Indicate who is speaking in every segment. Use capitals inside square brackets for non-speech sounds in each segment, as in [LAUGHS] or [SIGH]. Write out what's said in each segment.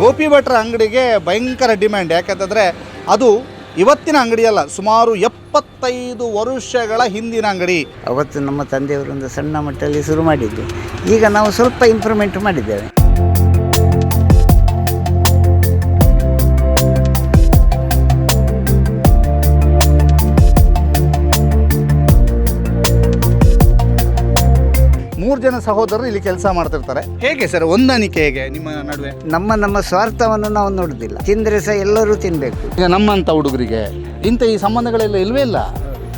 Speaker 1: ಗೋಪಿ ಭಟ್ರ ಅಂಗಡಿಗೆ ಭಯಂಕರ ಡಿಮ್ಯಾಂಡ್. ಯಾಕಂತಂದರೆ ಅದು ಇವತ್ತಿನ ಅಂಗಡಿಯಲ್ಲ ಸುಮಾರು ಎಪ್ಪತ್ತೈದು ವರ್ಷಗಳ ಹಿಂದಿನ ಅಂಗಡಿ.
Speaker 2: ಅವತ್ತು ನಮ್ಮ ತಂದೆಯವರಿಂದ ಸಣ್ಣ ಮಟ್ಟದಲ್ಲಿ ಶುರು ಮಾಡಿದ್ದು. ಈಗ ನಾವು ಸ್ವಲ್ಪ ಇಂಪ್ರೂವ್ಮೆಂಟ್ ಮಾಡಿದ್ದೇವೆ.
Speaker 1: ಮೂರು ಜನ ಸಹೋದರರು ಇಲ್ಲಿ ಕೆಲಸ ಮಾಡ್ತಿರ್ತಾರೆ. ಹೇಗೆ ಸರ್ ಹೊಂದಾಣಿಕೆ ಹೇಗೆ ನಿಮ್ಮ ನಡುವೆ?
Speaker 2: ನಮ್ಮ ನಮ್ಮ ಸ್ವಾರ್ಥವನ್ನು ನಾವು ನೋಡುದಿಲ್ಲ. ತಿಂದ್ರೆ ಸಹ ಎಲ್ಲರೂ ತಿನ್ಬೇಕು.
Speaker 1: ಈಗ ನಮ್ಮಂಥ ಹುಡುಗರಿಗೆ ಇಂಥ ಈ ಸಂಬಂಧಗಳೆಲ್ಲ ಇಲ್ವೇ ಇಲ್ಲ?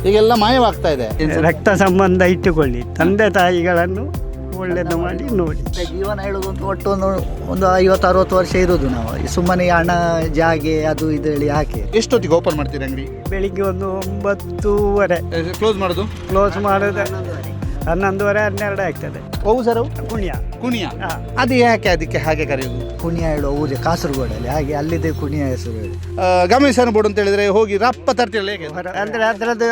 Speaker 1: ಈಗೆಲ್ಲ ಮಾಯವಾಗ್ತಾ ಇದೆ.
Speaker 3: ರಕ್ತ ಸಂಬಂಧ ಇಟ್ಟುಕೊಳ್ಳಿ. ತಂದೆ ತಾಯಿಗಳನ್ನು ಒಳ್ಳೆಯದು ಮಾಡಿ ನೋಡಿ.
Speaker 4: ಜೀವನ ಹೇಳೋದು ಅಂತ ಒಟ್ಟು ಒಂದು ಒಂದು ಐವತ್ತು ಅರವತ್ತು ವರ್ಷ ಇರೋದು ನಾವು. ಸುಮ್ಮನೆ ಹಣ ಜಾಗೆ ಅದು ಇದು ಹೇಳಿ ಯಾಕೆ?
Speaker 1: ಎಷ್ಟೊತ್ತಿಗೆ ಓಪನ್ ಮಾಡ್ತೀರಿ ಅಂಗಡಿ?
Speaker 3: ಬೆಳಿಗ್ಗೆ ಒಂದು ಒಂಬತ್ತೂವರೆ.
Speaker 1: ಕ್ಲೋಸ್ ಮಾಡೋದು?
Speaker 3: ಕ್ಲೋಸ್ ಮಾಡೋದು. ಹನ್ನೊಂದುವರೆ ಹನ್ನೆರಡು ಆಗ್ತದೆ.
Speaker 1: ಹೌದು ಸರ್ ಕುಣಿಯ.
Speaker 3: ಕುಣಿಯ.
Speaker 1: ಅದು ಯಾಕೆ ಅದಕ್ಕೆ ಹಾಗೆ ಕರೆಯೋದು?
Speaker 4: ಕುಣಿಯ ಊರಿ ಊರಿಗೆ ಕಾಸರಗೋಡಲ್ಲಿ ಹಾಗೆ ಅಲ್ಲಿದೆ ಕುಣಿಯ ಹೆಸರು ಹೇಳಿ.
Speaker 1: ಆ, ಗಮನಿಸನ ಬೋರ್ಡ್ ಅಂತ ಹೇಳಿದ್ರೆ ಹೋಗಿ ರಪ್ಪ ತರ್ತಿರಲ್ಲ ಹೇಗೆ?
Speaker 3: ಅಂದರೆ ಅದರದ್ದು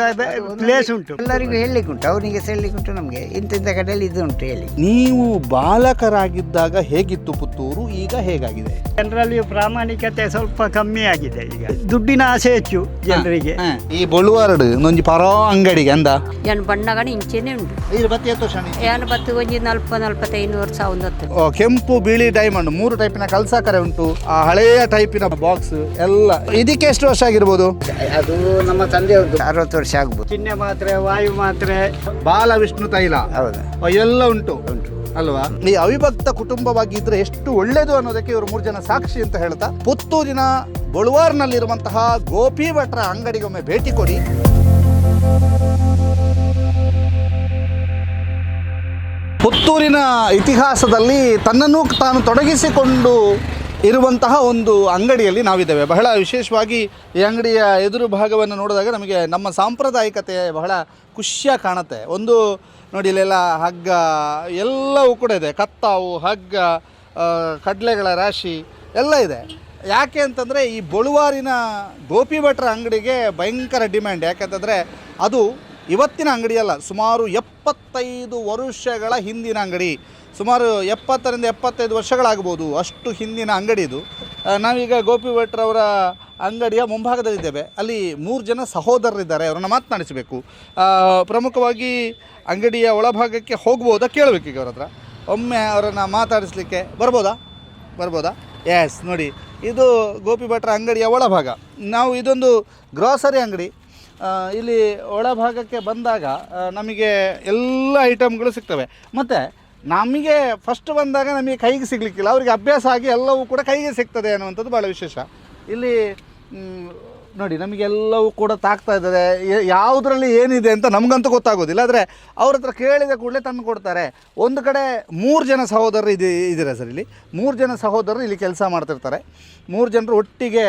Speaker 3: ಪ್ಲೇಸ್ ಉಂಟು.
Speaker 2: ಎಲ್ಲರಿಗೂ ಹೇಳಲಿಕ್ಕೆ ಉಂಟು ಅವನಿಗೆ ಸಹ ಹೇಳಲಿಕ್ಕೆ ಉಂಟು ನಮಗೆ. ಇಂತಿಂಥ ಕಡೆಯಲ್ಲಿ ಇದು ಉಂಟು ಹೇಳಿ.
Speaker 1: ನೀವು ಬಾಲಕರಾಗಿದ್ದಾಗ ಹೇಗಿತ್ತು ಪುತ್ತೂರು? ಈಗ ಹೇಗಾಗಿದೆ?
Speaker 3: ಜನರಲ್ಲಿ ಪ್ರಾಮಾಣಿಕತೆ ಸ್ವಲ್ಪ ಕಮ್ಮಿ ಆಗಿದೆ ಈಗ. ದುಡ್ಡಿನ ಆಸೆ ಹೆಚ್ಚು ಜನರಿಗೆ.
Speaker 1: ಈ ಬೊಳುವಾರಡು ಒಂಜಿ ಪರೋ ಅಂಗಡಿಗೆ ಅಂದ?
Speaker 5: ಏನು ಬಣ್ಣಗಣ ಇಂಚೆನೆ ಉಂಟು.
Speaker 1: ಇದು ಬತ್ತಿ ಹತ್ತು ವರ್ಷ
Speaker 5: ಏನು ಬತ್ತು ಒಂಜಿ ನಲ್ಪ ನಲ್ಪತ್ತೈದು ವರ್ಷ ಒಂದು
Speaker 1: ಓ, ಕೆಂಪು ಬಿಳಿ ಡೈಮಂಡ್ ಮೂರು ಟೈಪಿನ ಕಲ್ಸಾಕರೆ ಉಂಟು. ಆ ಹಳೆಯ ಟೈಪಿನ ಬಾಕ್ಸ್ ಎಲ್ಲ. ಇದಕ್ಕೆ ಎಷ್ಟು ವರ್ಷ ಆಗಿರ್ಬೋದು?
Speaker 2: ಅದು ನಮ್ಮ ತಂದೆ ಅರವತ್ತು ವರ್ಷ ಆಗ್ಬೋದು.
Speaker 3: ಚಿಹ್ನೆ ಮಾತ್ರೆ ವಾಯು ಮಾತ್ರೆ
Speaker 1: ಬಾಲ ವಿಷ್ಣು ತೈಲ.
Speaker 2: ಹೌದು.
Speaker 1: ಎಲ್ಲ ಉಂಟು. ಅಲ್ವಾ? ಈ ಅವಿಭಕ್ತ ಕುಟುಂಬವಾಗಿದ್ರೆ ಎಷ್ಟು ಒಳ್ಳೇದು ಅನ್ನೋದಕ್ಕೆ ಇವರು ಮೂರು ಜನ ಸಾಕ್ಷಿ ಅಂತ ಹೇಳ್ತಾ ಪುತ್ತೂರಿನ ಬೊಳುವಾರ್ನಲ್ಲಿರುವಂತಹ ಗೋಪಿ ಭಟ್ರ ಅಂಗಡಿಗೊಮ್ಮೆ ಭೇಟಿ ಕೊಡಿ. ಪುತ್ತೂರಿನ ಇತಿಹಾಸದಲ್ಲಿ ತನ್ನನ್ನು ತಾನು ತೊಡಗಿಸಿಕೊಂಡು ಇರುವಂತಹ ಒಂದು ಅಂಗಡಿಯಲ್ಲಿ ನಾವಿದ್ದೇವೆ. ಬಹಳ ವಿಶೇಷವಾಗಿ ಈ ಅಂಗಡಿಯ ಎದುರು ಭಾಗವನ್ನು ನೋಡಿದಾಗ ನಮಗೆ ನಮ್ಮ ಸಾಂಪ್ರದಾಯಿಕತೆ ಬಹಳ ಖುಷಿಯಾಗಿ ಕಾಣುತ್ತೆ. ಒಂದು ನೋಡಿ, ಇಲ್ಲೆಲ್ಲ ಹಗ್ಗ, ಎಲ್ಲವೂ ಕೂಡ ಇದೆ. ಕತ್ತಾವು, ಹಗ್ಗ ಕಡಲೆಗಳ ರಾಶಿ ಎಲ್ಲ ಇದೆ. ಯಾಕೆ ಅಂತಂದರೆ ಈ ಬೊಳುವಾರಿನ ಗೋಪಿ ಭಟ್ರ ಅಂಗಡಿಗೆ ಭಯಂಕರ ಡಿಮ್ಯಾಂಡ್. ಯಾಕೆಂತಂದರೆ ಅದು ಇವತ್ತಿನ ಅಂಗಡಿಯಲ್ಲ ಸುಮಾರು ಎಪ್ಪತ್ತೈದು ವರ್ಷಗಳ ಹಿಂದಿನ ಅಂಗಡಿ. ಸುಮಾರು ಎಪ್ಪತ್ತರಿಂದ ಎಪ್ಪತ್ತೈದು ವರ್ಷಗಳಾಗ್ಬೋದು ಅಷ್ಟು ಹಿಂದಿನ ಅಂಗಡಿ ಇದು. ನಾವೀಗ ಗೋಪಿ ಭಟ್ರವರ ಅಂಗಡಿಯ ಮುಂಭಾಗದಲ್ಲಿದ್ದೇವೆ. ಅಲ್ಲಿ ಮೂರು ಜನ ಸಹೋದರರಿದ್ದಾರೆ, ಅವರನ್ನು ಮಾತನಾಡಿಸಬೇಕು. ಪ್ರಮುಖವಾಗಿ ಅಂಗಡಿಯ ಒಳಭಾಗಕ್ಕೆ ಹೋಗ್ಬೋದಾ ಕೇಳಬೇಕು ಈಗ ಅವ್ರ ಹತ್ರ. ಒಮ್ಮೆ ಅವರನ್ನು ಮಾತಾಡಿಸ್ಲಿಕ್ಕೆ ಬರ್ಬೋದಾ? ಬರ್ಬೋದಾ? ಎಸ್ ನೋಡಿ, ಇದು ಗೋಪಿ ಭಟ್ರ ಅಂಗಡಿಯ ಒಳಭಾಗ. ನಾವು ಇದೊಂದು ಗ್ರಾಸರಿ ಅಂಗಡಿ. ಇಲ್ಲಿ ಒಳಭಾಗಕ್ಕೆ ಬಂದಾಗ ನಮಗೆ ಎಲ್ಲ ಐಟಮ್ಗಳು ಸಿಗ್ತವೆ. ಮತ್ತು ನಮಗೆ ಫಸ್ಟ್ ಬಂದಾಗ ನಮಗೆ ಕೈಗೆ ಸಿಗಲಿಕ್ಕಿಲ್ಲ. ಅವರಿಗೆ ಅಭ್ಯಾಸ ಆಗಿ ಎಲ್ಲವೂ ಕೂಡ ಕೈಗೆ ಸಿಗ್ತದೆ ಅನ್ನುವಂಥದ್ದು ಭಾಳ ವಿಶೇಷ. ಇಲ್ಲಿ ನೋಡಿ ನಮಗೆಲ್ಲವೂ ಕೂಡ ತಾಕ್ತಾ ಇದ್ದಾರೆ. ಯಾವುದರಲ್ಲಿ ಏನಿದೆ ಅಂತ ನಮಗಂತೂ ಗೊತ್ತಾಗೋದಿಲ್ಲ. ಆದರೆ ಅವ್ರ ಹತ್ರ ಕೇಳಿದ ಕೂಡಲೇ ತಂದು ಕೊಡ್ತಾರೆ. ಒಂದು ಕಡೆ ಮೂರು ಜನ ಸಹೋದರರು ಇದೆ, ಇದ್ದೀರಾ ಸರ್ ಇಲ್ಲಿ? ಮೂರು ಜನ ಸಹೋದರರು ಇಲ್ಲಿ ಕೆಲಸ ಮಾಡ್ತಿರ್ತಾರೆ. ಮೂರು ಜನರು ಒಟ್ಟಿಗೆ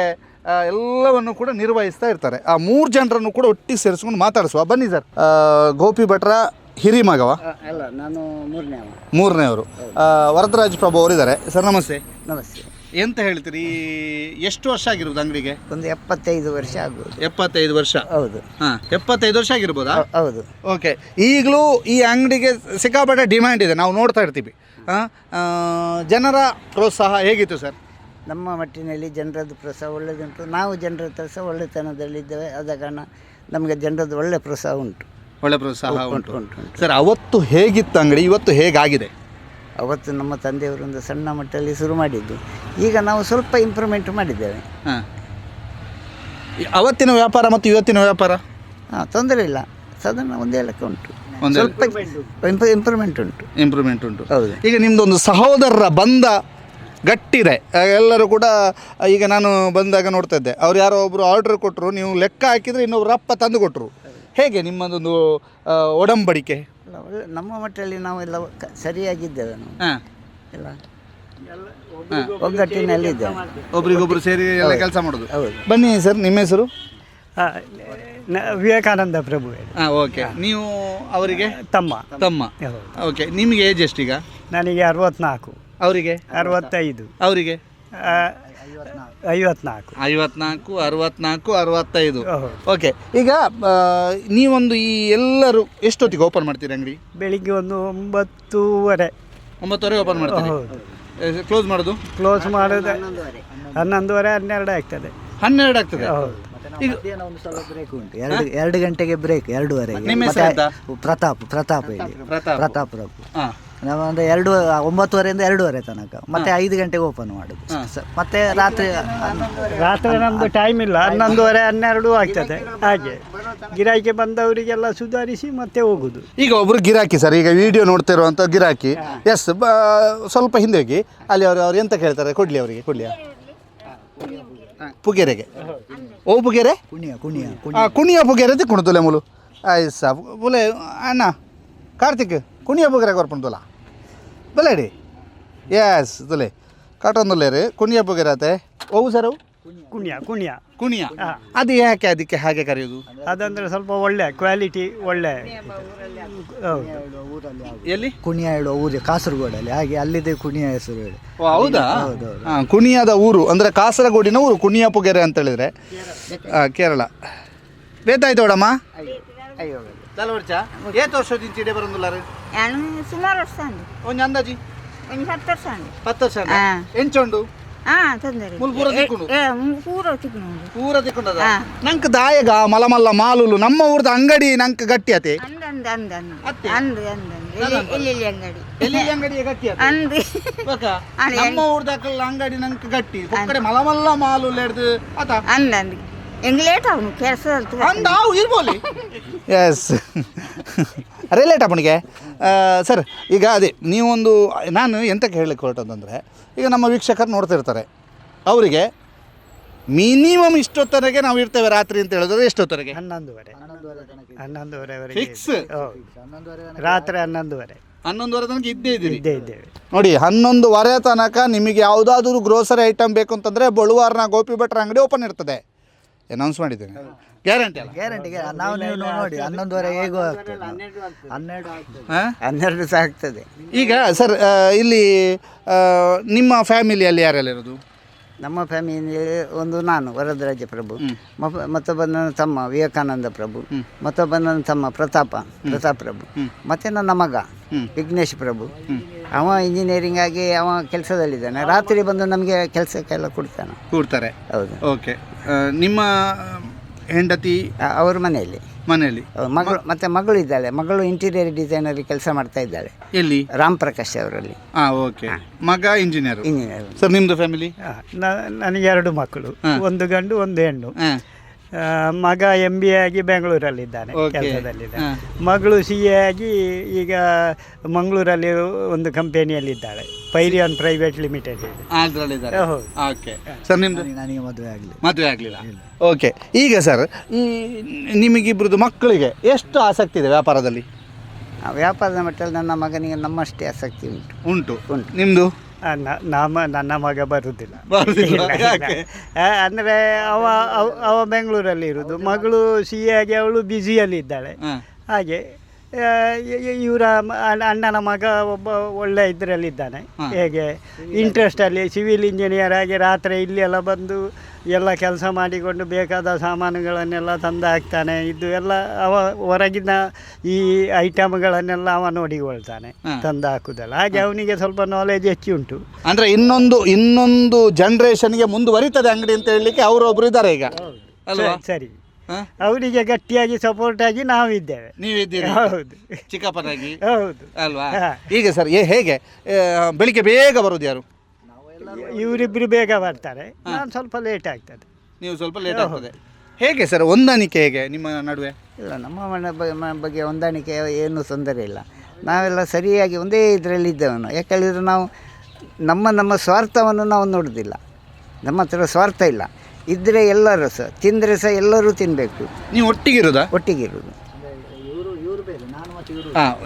Speaker 1: ಎಲ್ಲವನ್ನು ಕೂಡ ನಿರ್ವಹಿಸ್ತಾ ಇರ್ತಾರೆ. ಆ ಮೂರು ಜನರನ್ನು ಕೂಡ ಒಟ್ಟಿಗೆ ಸೇರಿಸ್ಕೊಂಡು ಮಾತಾಡಿಸುವ. ಬನ್ನಿ ಸರ್. ಗೋಪಿ ಭಟ್ರ ಹಿರಿಮಗವ
Speaker 2: ಅಲ್ಲ ನಾನು ಮೂರನೇ ಅವರು.
Speaker 1: ಮೂರನೇವರು ವರದರಾಜ್ ಪ್ರಭು ಅವರಿದ್ದಾರೆ. ಸರ್ ನಮಸ್ತೆ.
Speaker 2: ನಮಸ್ತೆ.
Speaker 1: ಎಂತ ಹೇಳ್ತೀರಿ? ಎಷ್ಟು ವರ್ಷ ಆಗಿರೋದು ಅಂಗಡಿಗೆ?
Speaker 2: ಒಂದು ಎಪ್ಪತ್ತೈದು ವರ್ಷ ಆಗ್ಬೋದು.
Speaker 1: ಎಪ್ಪತ್ತೈದು ವರ್ಷ.
Speaker 2: ಹೌದು.
Speaker 1: ಹಾಂ ಎಪ್ಪತ್ತೈದು ವರ್ಷ ಆಗಿರ್ಬೋದಾ?
Speaker 2: ಹೌದು.
Speaker 1: ಓಕೆ. ಈಗಲೂ ಈ ಅಂಗಡಿಗೆ ಸಿಕ್ಕಾಪಟ್ಟೆ ಡಿಮ್ಯಾಂಡ್ ಇದೆ. ನಾವು ನೋಡ್ತಾ ಇರ್ತೀವಿ. ಜನರ ಪ್ರೋತ್ಸಾಹ ಹೇಗಿತ್ತು ಸರ್?
Speaker 2: ನಮ್ಮ ಮಟ್ಟಿನಲ್ಲಿ ಜನರದ್ದು ಪ್ರೋತ್ಸಾಹ ಒಳ್ಳೆಯದುಂಟು ನಾವು ಜನರ ಹತ್ರ ಸಹ ಒಳ್ಳೆತನದಲ್ಲಿದ್ದೇವೆ ಆದ ಕಾರಣ ನಮಗೆ ಜನರದ್ದು ಒಳ್ಳೆ ಪ್ರೋತ್ಸಾಹ ಉಂಟು.
Speaker 1: ಒಳ್ಳೆ ಪ್ರೋತ್ಸಾಹ
Speaker 2: ಉಂಟು,
Speaker 1: ಉಂಟು. ಸರ್ ಅವತ್ತು ಹೇಗಿತ್ತು ಅಂಗಡಿ? ಇವತ್ತು ಹೇಗಾಗಿದೆ?
Speaker 2: ಅವತ್ತು ನಮ್ಮ ತಂದೆಯವರೊಂದು ಸಣ್ಣ ಮಟ್ಟದಲ್ಲಿ ಶುರು ಮಾಡಿದ್ದು. ಈಗ ನಾವು ಸ್ವಲ್ಪ ಇಂಪ್ರೂವ್ಮೆಂಟ್ ಮಾಡಿದ್ದೇವೆ.
Speaker 1: ಹಾಂ. ಅವತ್ತಿನ ವ್ಯಾಪಾರ ಮತ್ತು ಇವತ್ತಿನ ವ್ಯಾಪಾರ?
Speaker 2: ಹಾಂ ತೊಂದರೆ ಇಲ್ಲ. ಸಾಧಾರಣ ಒಂದೇ ಲೆಕ್ಕ ಉಂಟು. ಸ್ವಲ್ಪ ಇಂಪ್ರೂವ್ಮೆಂಟ್ ಉಂಟು.
Speaker 1: ಇಂಪ್ರೂವ್ಮೆಂಟ್ ಉಂಟು.
Speaker 2: ಹೌದು.
Speaker 1: ಈಗ ನಿಮ್ಮದೊಂದು ಸಹೋದರರ ಬಂಧ ಗಟ್ಟಿದೆ. ಎಲ್ಲರೂ ಕೂಡ ಈಗ ನಾನು ಬಂದಾಗ ನೋಡ್ತಾ ಇದ್ದೆ ಅವ್ರು ಯಾರೋ ಒಬ್ಬರು ಆರ್ಡರ್ ಕೊಟ್ಟರು ನೀವು ಲೆಕ್ಕ ಹಾಕಿದರೆ ಇನ್ನೊಬ್ರು ಅಪ್ಪ ತಂದು ಕೊಟ್ಟರು ಹೇಗೆ ನಿಮ್ಮದೊಂದು ಒಡಂಬಡಿಕೆ?
Speaker 2: ನಮ್ಮ ಮಟ್ಟದಲ್ಲಿ ನಾವೆಲ್ಲ ಕ- ಸರಿಯಾಗಿದ್ದೇವೆ ನಾವು.
Speaker 1: ಹಾಂ.
Speaker 2: ಎಲ್ಲ. ಒಗ್ಗಟ್ಟಿನಲ್ಲಿದ್ದೇವೆ
Speaker 1: ಒಬ್ರಿಗೊಬ್ರು ಸೇರಿ ಎಲ್ಲ ಕೆಲಸ ಮಾಡೋದು.
Speaker 2: ಹೌದು
Speaker 1: ಬನ್ನಿ ಸರ್ ನಿಮ್ಮ ಹೆಸರು?
Speaker 3: ಹಾಂ ವಿವೇಕಾನಂದ ಪ್ರಭು
Speaker 1: ಓಕೆ. ನೀವು ಅವರಿಗೆ?
Speaker 3: ತಮ್ಮ.
Speaker 1: ತಮ್ಮ. ಓಕೆ ನಿಮಗೆ ಏಜ್ ಎಷ್ಟೀಗ
Speaker 3: ನನಗೆ ಅರವತ್ನಾಲ್ಕು.
Speaker 1: ಅವರಿಗೆ?
Speaker 3: ಅರವತ್ತೈದು.
Speaker 1: ಅವರಿಗೆ?
Speaker 3: ಐವತ್ನಾಲ್ಕು.
Speaker 1: ಐವತ್ನಾಲ್ಕು. ಅರವತ್ನಾಲ್ಕು ಅರವತ್ತೈದು. ಓಕೆ. ಈಗ ನೀವೊಂದು ಈ ಎಲ್ಲರೂ ಎಷ್ಟೊತ್ತಿಗೆ ಓಪನ್ ಮಾಡ್ತೀರಿ ಅಂಗಡಿ?
Speaker 3: ಬೆಳಿಗ್ಗೆ ಒಂದು ಒಂಬತ್ತೂವರೆ.
Speaker 1: ಒಂಬತ್ತುವರೆ ಓಪನ್ ಮಾಡ್ತೀರಿ?
Speaker 3: ಹೌದು
Speaker 1: ಕ್ಲೋಸ್ ಮಾಡೋದು?
Speaker 3: ಕ್ಲೋಸ್ ಮಾಡೋದು ಹನ್ನೊಂದುವರೆ. ಹನ್ನೆರಡು ಆಗ್ತದೆ.
Speaker 1: ಹನ್ನೆರಡು ಆಗ್ತದೆ?
Speaker 4: ಬ್ರೇಕ್ ಉಂಟು. ಎರಡು ಎರಡು ಗಂಟೆಗೆ ಬ್ರೇಕ್ ಎರಡೂವರೆಗೆ. ಪ್ರತಾಪ್ ಪ್ರತಾಪ್ ಇಲ್ಲಿ
Speaker 1: ಪ್ರತಾಪ್.
Speaker 4: ಪ್ರತಾಪ್ ಪ್ರಭು.
Speaker 1: ಹಾಂ.
Speaker 4: ನಾವು ಅಂದರೆ ಎರಡು ಒಂಬತ್ತುವರೆಯಿಂದ ಎರಡೂವರೆ ತನಕ. ಮತ್ತೆ ಐದು ಗಂಟೆಗೆ ಓಪನ್ ಮಾಡುದು. ಸ- ಮತ್ತೆ ರಾತ್ರಿ
Speaker 3: ರಾತ್ರಿ ನಮ್ಮದು ಟೈಮ್ ಇಲ್ಲ. ಹನ್ನೊಂದುವರೆ ಹನ್ನೆರಡು ಆಗ್ತದೆ. ಹಾಗೆ. ಗಿರಾಕಿ ಬಂದವರಿಗೆಲ್ಲ ಸುಧಾರಿಸಿ ಮತ್ತೆ ಹೋಗುದು.
Speaker 1: ಈಗ ಒಬ್ರು ಗಿರಾಕಿ ಸರ್ ಈಗ ವಿಡಿಯೋ ನೋಡ್ತಿರುವಂಥ ಗಿರಾಕಿ. ಎಸ್ ಬ ಸ್ವಲ್ಪ ಹಿಂದೆ ಹೋಗಿ ಅಲ್ಲಿ ಅವರು ಅವ್ರು ಎಂತ ಕೇಳ್ತಾರೆ? ಕೊಡ್ಲಿ ಅವರಿಗೆ ಕೊಡ್ಲಿ. ಪುಗೆರೆಗೆ. ಓ ಪುಗೆರೆ?
Speaker 4: ಕುಣಿಯ ಕುಣಿಯ
Speaker 1: ಆ ಕುಣಿಯ ಪುಗೆರೆ ತಿಕ್ಕೊಂಡು ತುಲೆ ಮುಲು? ಆಯ್ತು ಸಾ ಬುಲೆ ಅಣ್ಣ ಕಾರ್ತಿಕ್ ಕುಣಿಯ ಪುಗೆರೆ ಕೊರ್ಪಣ್ ಬಲೇಡಿ ಎಸ್ ತುಲೆ ಕಾಟೊಂದುಲ್ಲೆ ರೀ ಕುಣಿಯ ಓ ಸರ ಓವು ಸರ್ ಅವು?
Speaker 3: ಕುಣಿಯ ಕುಣಿಯ.
Speaker 1: ಕುಣಿಯ. ಅದು ಯಾಕೆ ಅದಕ್ಕೆ ಹಾಗೆ ಕರೆಯೋದು?
Speaker 3: ಅದಂದ್ರೆ ಸ್ವಲ್ಪ ಒಳ್ಳೆ ಕ್ವಾಲಿಟಿ ಒಳ್ಳೆ. ಹೌದು
Speaker 1: ಎಲ್ಲಿ?
Speaker 4: ಕುಣಿಯ ಹೇಳುವ ಊರು ಕಾಸರಗೋಡಲ್ಲಿ. ಹಾಗೆ ಅಲ್ಲಿದೆ ಕುಣಿಯ ಹೆಸರು ಹೇಳಿ.
Speaker 1: ಓ, ಹೌದಾ?
Speaker 4: ಹೌದೌದು.
Speaker 1: ಹಾ, ಕುಣಿಯದ ಊರು. ಅಂದರೆ ಕಾಸರಗೋಡಿನ ಊರು ಕುಣಿಯ ಪುಗೆರೆ ಅಂತ ಹೇಳಿದ್ರೆ ಕೇರಳ. ಬೇತಾಯ್ತು ಬೇತಾಯ್ತೋಡಮ್ಮ ತಲವರ್ಚ ಏತ್ ವರ್ಷದಿಂದ ಚಿಡೆ ಬರಂದಿಲ್ಲ ರೀ?
Speaker 6: ನಾನು ಸುಮಾರು ವರ್ಷ ಅಂದು
Speaker 1: ಒಂಜಿ ಅಂದಾಜಿ?
Speaker 6: ಒಂದು ಹತ್ತು ವರ್ಷ ಅಂದು
Speaker 1: ಹತ್ತು ವರ್ಷ
Speaker 6: ಹಾ.
Speaker 1: ಎಂಚೊಂಡು
Speaker 6: ಹಾ ತೊಂದರೆ
Speaker 1: ಮುಲ್ ಪೂರ ತಿಕ್ಕುಂಡು?
Speaker 6: ಪೂರ ತಿಕ್ಕುನು
Speaker 1: ಪೂರ ತಿಕ್ಕೊಂಡದ. ನಂಕ್ ದಾಯಗ ಮಲಮಲ್ಲ ಮಾಲುಲು ನಮ್ಮ ಊರದ ಅಂಗಡಿ ನಂಕ್ ಗಟ್ಟಿ ಅತೆ
Speaker 6: ಅಂದ ಅಂದ ಅಂದ ಅಂದ.
Speaker 1: ಅತ್ತೆ?
Speaker 6: ಅಂದು ಅಂದ ಅಂದು. ಅಂಗಡಿ?
Speaker 1: ಎಲ್ಲಿ ಅಂಗಡಿ ಗಟ್ಟಿ ಆತೆ
Speaker 6: ಅಂದು.
Speaker 1: ಬೇಕಾ?
Speaker 6: ಅಲ್ಲ,
Speaker 1: ನಮ್ಮ ಊರದ ಅಂಗಡಿ ನಂಕ್ ಗಟ್ಟಿ. ಒಕ್ಕಡೆ ಮಲಮಲ್ಲ ಮಾಲು ಹಿಡ್ದು ಆತ?
Speaker 6: ಅಂದ ಅಂದು. ಹೆಂಗ್ ಲೇಟ್ ಅವನು ಕೆಲಸ
Speaker 1: ಅಂದ ಅವು ಇರ್ಬೋಲಿ? [LAUGHS] ಎಸ್ ಅರೆ ಲೇಟ್ ಅಪ್ಪನಿಗೆ ಸರ್ ಈಗ ಅದೇ ನೀವೊಂದು ನಾನು ಎಂತಕ್ಕೆ ಹೇಳಲಿಕ್ಕೆ ಹೊರಟದಂದರೆ ಈಗ ನಮ್ಮ ವೀಕ್ಷಕರು ನೋಡ್ತಿರ್ತಾರೆ. ಅವರಿಗೆ ಮಿನಿಮಮ್ ಇಷ್ಟೊತ್ತರೆಗೆ ನಾವು ಇರ್ತೇವೆ ರಾತ್ರಿ ಅಂತ ಹೇಳಿದ್ರೆ ಎಷ್ಟೊತ್ತರೆಗೆ?
Speaker 3: ಹನ್ನೊಂದುವರೆ. ಹನ್ನೊಂದುವರೆವರೆಗೆ
Speaker 1: ಫಿಕ್ಸ್.
Speaker 3: ರಾತ್ರಿ ಹನ್ನೊಂದುವರೆ.
Speaker 1: ಹನ್ನೊಂದುವರೆ ತನಕ ಇದ್ದೇ ಇದ್ದೀವಿ
Speaker 3: ಇದ್ದೇ ಇದ್ದೇವೆ.
Speaker 1: ನೋಡಿ ಹನ್ನೊಂದುವರೆ ತನಕ ನಿಮಗೆ ಯಾವುದಾದ್ರೂ ಗ್ರೋಸರಿ ಐಟಮ್ ಬೇಕು ಅಂತಂದರೆ ಬಳುವಾರ್ನ ಗೋಪಿ ಭಟ್ರ ಅಂಗಡಿ ಓಪನ್ ಇರ್ತದೆ. ಅನೌನ್ಸ್ ಮಾಡಿದ್ದೇನೆ. ಗ್ಯಾರಂಟಿ ಅಲ್ಲ.
Speaker 4: ಗ್ಯಾರಂಟಿಗೆ ನಾವು ನೀವು ನೋಡಿ ಹನ್ನೊಂದುವರೆ ಹೇಗೋ ಆಗ್ತದೆ. ಹನ್ನೆರಡು
Speaker 1: ಹಾಂ?
Speaker 2: ಹನ್ನೆರಡು ಸಹ ಆಗ್ತದೆ.
Speaker 1: ಈಗ ಸರ್ ಆ, ಇಲ್ಲಿ ಆ, ನಿಮ್ಮ ಫ್ಯಾಮಿಲಿಯಲ್ಲಿ ಯಾರೆಲ್ಲ ಇರೋದು?
Speaker 2: ನಮ್ಮ ಫ್ಯಾಮಿಲಿ ಒಂದು ನಾನು ವರದರಾಜ ಪ್ರಭು. ಮಪ- ಮತ್ತೊಬ್ಬ ನನ್ನ ತಮ್ಮ ವಿವೇಕಾನಂದ ಪ್ರಭು. ಮತ್ತೊಬ್ಬ ನನ್ನ ತಮ್ಮ ಪ್ರತಾಪ ಪ್ರತಾಪ್ ಪ್ರಭು. ಮತ್ತೆ ನನ್ನ ಮಗ ವಿಘ್ನೇಶ್ ಪ್ರಭು. ಅವ ಇಂಜಿನಿಯರಿಂಗ್ ಆಗಿ ಅವ ಕೆಲಸದಲ್ಲಿದ್ದಾನೆ. ರಾತ್ರಿ ಬಂದು ನಮಗೆ ಕೆಲಸಕ್ಕೆಲ್ಲ ಕೊಡ್ತಾನೆ.
Speaker 1: ಕೊಡ್ತಾರೆ.
Speaker 2: ಹೌದು.
Speaker 1: ಓಕೆ ನಿಮ್ಮ ಹೆಂಡತಿ
Speaker 2: ಅವರ ಮನೆಯಲ್ಲಿ.
Speaker 1: ಮನೆಯಲ್ಲಿ.
Speaker 2: ಮಗಳು ಮತ್ತೆ ಮಗಳು ಇದ್ದಾಳೆ. ಮಗಳು ಇಂಟೀರಿಯರ್ ಡಿಸೈನರ್ ಕೆಲಸ ಮಾಡ್ತಾ ಇದ್ದಾಳೆ.
Speaker 1: ಎಲ್ಲಿ?
Speaker 2: ರಾಮ್ ಪ್ರಕಾಶ್ ಅವರಲ್ಲಿ.
Speaker 1: ಹಾಂ ಓಕೆ. ಮಗ ಇಂಜಿನಿಯರ್
Speaker 2: ಇಂಜಿನಿಯರ್
Speaker 1: ಸರ್ ನಿಮ್ಮದು ಫ್ಯಾಮಿಲಿ
Speaker 3: ನನಗೆ ಎರಡು ಮಕ್ಕಳು. ಒಂದು ಗಂಡು ಒಂದು ಹೆಣ್ಣು. ಮಗ ಎಂ ಬಿ ಎ ಆಗಿ ಬೆಂಗಳೂರಲ್ಲಿದ್ದಾನೆ
Speaker 1: ಇದ್ದಾನೆ
Speaker 3: ಕೆಲಸದಲ್ಲಿದ್ದಾನೆ. ಮಗಳು ಸಿ ಎ ಆಗಿ ಈಗ ಮಂಗಳೂರಲ್ಲಿ ಒಂದು ಕಂಪನಿಯಲ್ಲಿದ್ದಾಳೆ Pyrian private limited.
Speaker 1: Okay sir ನಿಮ್ದು?
Speaker 4: ನನಗೆ ಮದುವೆ ಆಗಲಿ
Speaker 1: ಮದುವೆ ಆಗಲಿಲ್ಲ. ಓಕೆ ಈಗ ಸರ್ ಈ ನಿಮಗಿಬ್ರದ್ದು ಮಕ್ಕಳಿಗೆ ಎಷ್ಟು ಆಸಕ್ತಿ ಇದೆ ವ್ಯಾಪಾರದಲ್ಲಿ?
Speaker 2: ವ್ಯಾಪಾರದ ಮಟ್ಟದಲ್ಲಿ ನನ್ನ ಮಗನಿಗೆ ನಮ್ಮಷ್ಟೇ ಆಸಕ್ತಿ ಉಂಟು.
Speaker 1: ಉಂಟು.
Speaker 2: ಉಂಟು.
Speaker 1: ನಿಮ್ಮದು
Speaker 3: ಆ, ನ- ನಮ್ಮ ನನ್ನ ಮಗ ಬರುವುದಿಲ್ಲ.
Speaker 1: ಯಾಕೆ?
Speaker 3: ಅಂದ್ರೆ ಅವ ಅವ- ಅವ ಬೆಂಗಳೂರಲ್ಲಿ ಇರುವುದು ಮಗಳು ಸಿ ಆಗಿ ಅವಳು ಬ್ಯುಸಿಯಲ್ಲಿ ಇದ್ದಾಳೆ. ಹಾಗೆ ಇವರ ಅಣ್ಣನ ಮಗ ಒಬ್ಬ ಒಳ್ಳೆ ಇದರಲ್ಲಿದ್ದಾನೆ ಹೇಗೆ ಇಂಟ್ರೆಸ್ಟಲ್ಲಿ ಸಿವಿಲ್ ಇಂಜಿನಿಯರ್ ಆಗಿ ರಾತ್ರಿ ಇಲ್ಲಿ ಎಲ್ಲ ಬಂದು ಎಲ್ಲ ಕೆಲಸ ಮಾಡಿಕೊಂಡು ಬೇಕಾದ ಸಾಮಾನುಗಳನ್ನೆಲ್ಲ ತಂದು ಹಾಕ್ತಾನೆ. ಇದು ಎಲ್ಲ ಅವ ಹೊರಗಿನ ಈ ಐಟಮ್ಗಳನ್ನೆಲ್ಲ ಅವ ನೋಡಿಕೊಳ್ತಾನೆ ತಂದು ಹಾಕುದಲ್ಲ. ಹಾಗೆ ಅವನಿಗೆ ಸ್ವಲ್ಪ ನಾಲೆಜ್ ಹೆಚ್ಚು ಉಂಟು.
Speaker 1: ಅಂದ್ರೆ ಇನ್ನೊಂದು ಇನ್ನೊಂದು ಜನ್ರೇಷನ್ಗೆ ಮುಂದುವರಿತದೆ ಅಂಗಡಿ ಅಂತ ಹೇಳಲಿಕ್ಕೆ ಅವರೊಬ್ರು ಇದ್ದಾರೆ ಈಗ. ಅಲ್ವಾ?
Speaker 3: ಸರಿ, ಅವರಿಗೆ ಗಟ್ಟಿಯಾಗಿ ಸಪೋರ್ಟ್ ಆಗಿ ನಾವಿದ್ದೇವೆ
Speaker 1: ನೀವಿದ್ದೀರಿ
Speaker 3: ಹೌದು.
Speaker 1: ಚಿಕ್ಕಪ್ಪನಾಗಿ.
Speaker 3: ಹೌದು.
Speaker 1: ಅಲ್ವಾ. ಈಗ ಸರ್ ಹೇಗೆ? ಬೆಳಿಗ್ಗೆ ಬೇಗ ಬರೋದು ಯಾರು?
Speaker 3: ಇವರಿಬ್ಬರು ಬೇಗ ಬರ್ತಾರೆ. ನಾನು ಸ್ವಲ್ಪ ಲೇಟ್ ಆಗ್ತದೆ.
Speaker 1: ನೀವು ಸ್ವಲ್ಪ ಲೇಟ್ ಆಗ್ತದೆ. ಹೇಗೆ ಸರ್ ಹೊಂದಾಣಿಕೆ ಹೇಗೆ ನಿಮ್ಮ ನಡುವೆ?
Speaker 2: ಇಲ್ಲ ನಮ್ಮ ಮನೆ ಬ- ಮ- ಬಗ್ಗೆ ಹೊಂದಾಣಿಕೆ ಏನು ತೊಂದರೆ ಇಲ್ಲ. ನಾವೆಲ್ಲ ಸರಿಯಾಗಿ ಒಂದೇ ಇದರಲ್ಲಿ ಇದ್ದವನು. ನಾವು ಯಾಕೇಳಿದ್ರೆ ನಾವು ನಮ್ಮ ನಮ್ಮ ಸ್ವಾರ್ಥವನ್ನು ನಾವು ನೋಡೋದಿಲ್ಲ. ನಮ್ಮ ಹತ್ರ ಸ್ವಾರ್ಥ ಇಲ್ಲ. ಇದ್ದರೆ ಎಲ್ಲರೂ ಸಹ ತಿಂದರೆ ಸಹ ಎಲ್ಲರೂ ತಿನ್ನಬೇಕು
Speaker 1: ನೀವು ಒಟ್ಟಿಗಿರೋದಾ?
Speaker 2: ಒಟ್ಟಿಗಿರುವುದು
Speaker 1: ಹಾ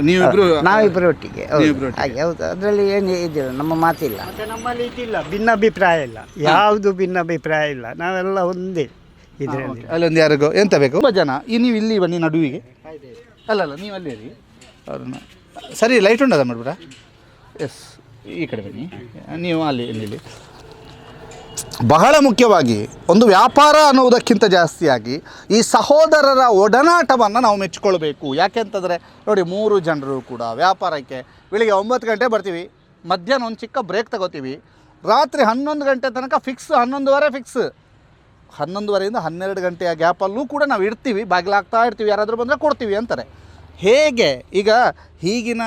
Speaker 1: ನೀವಿಬ್ರು
Speaker 2: ನಾವಿಬ್ಬರು ಒಟ್ಟಿಗೆ ಹೌದು.
Speaker 1: ನೀವಿಬ್ರು ಒಟ್ಟಿಗೆ.
Speaker 2: ಹಾಗೆ ಹೌದು. ಅದರಲ್ಲಿ ಏನು ಇದಿಲ್ಲ ನಮ್ಮ ಮಾತಿಲ್ಲ.
Speaker 3: ಮತ್ತೆ ನಮ್ಮಲ್ಲಿ ಇದಿಲ್ಲ ಭಿನ್ನಾಭಿಪ್ರಾಯ ಇಲ್ಲ. ಯಾವುದು ಭಿನ್ನಾಭಿಪ್ರಾಯ ಇಲ್ಲ. ನಾವೆಲ್ಲ ಒಂದೇ ಇದರಲ್ಲಿ.
Speaker 1: ಅಲ್ಲೊಂದು ಯಾರಿಗೋ ಎಂತ ಬೇಕು? ತುಂಬ ಜನ. ಈ ನೀವು ಇಲ್ಲಿ ಬನ್ನಿ ನಡುವಿಗೆ. ಅಲ್ಲ ಅಲ್ಲ ನೀವು ಅಲ್ಲಿ ಇರಿ. ಅವ್ರನ್ನ ಸರಿ ಲೈಟ್ ಉಂಟದ ಮಾಡ್ಬಿಡ ಎಸ್ ಈ ಕಡೆ ಬನ್ನಿ. ನೀವು ಅಲ್ಲಿ ಇಲ್ಲಿ. ಬಹಳ ಮುಖ್ಯವಾಗಿ ಒಂದು ವ್ಯಾಪಾರ ಅನ್ನುವುದಕ್ಕಿಂತ ಜಾಸ್ತಿಯಾಗಿ ಈ ಸಹೋದರರ ಒಡನಾಟವನ್ನು ನಾವು ಮೆಚ್ಚಿಕೊಳ್ಬೇಕು. ಯಾಕೆ ಅಂತಂದರೆ, ನೋಡಿ ಮೂರು ಜನರು ಕೂಡ ವ್ಯಾಪಾರಕ್ಕೆ ಬೆಳಿಗ್ಗೆ ಒಂಬತ್ತು ಗಂಟೆ ಬರ್ತೀವಿ, ಮಧ್ಯಾಹ್ನ ಒಂದು ಚಿಕ್ಕ ಬ್ರೇಕ್ ತಗೋತೀವಿ, ರಾತ್ರಿ ಹನ್ನೊಂದು ಗಂಟೆ ತನಕ ಫಿಕ್ಸ್ ಹನ್ನೊಂದುವರೆ ಫಿಕ್ಸ್ ಹನ್ನೊಂದುವರೆಯಿಂದ ಹನ್ನೆರಡು ಗಂಟೆಯ ಗ್ಯಾಪಲ್ಲೂ ಕೂಡ ನಾವು ಇಡ್ತೀವಿ ಬಾಗಿಲಾಗ್ತಾ ಇರ್ತೀವಿ, ಯಾರಾದರೂ ಬಂದರೆ ಕೊಡ್ತೀವಿ ಅಂತಾರೆ. ಹೇಗೆ? ಈಗ, ಈಗಿನ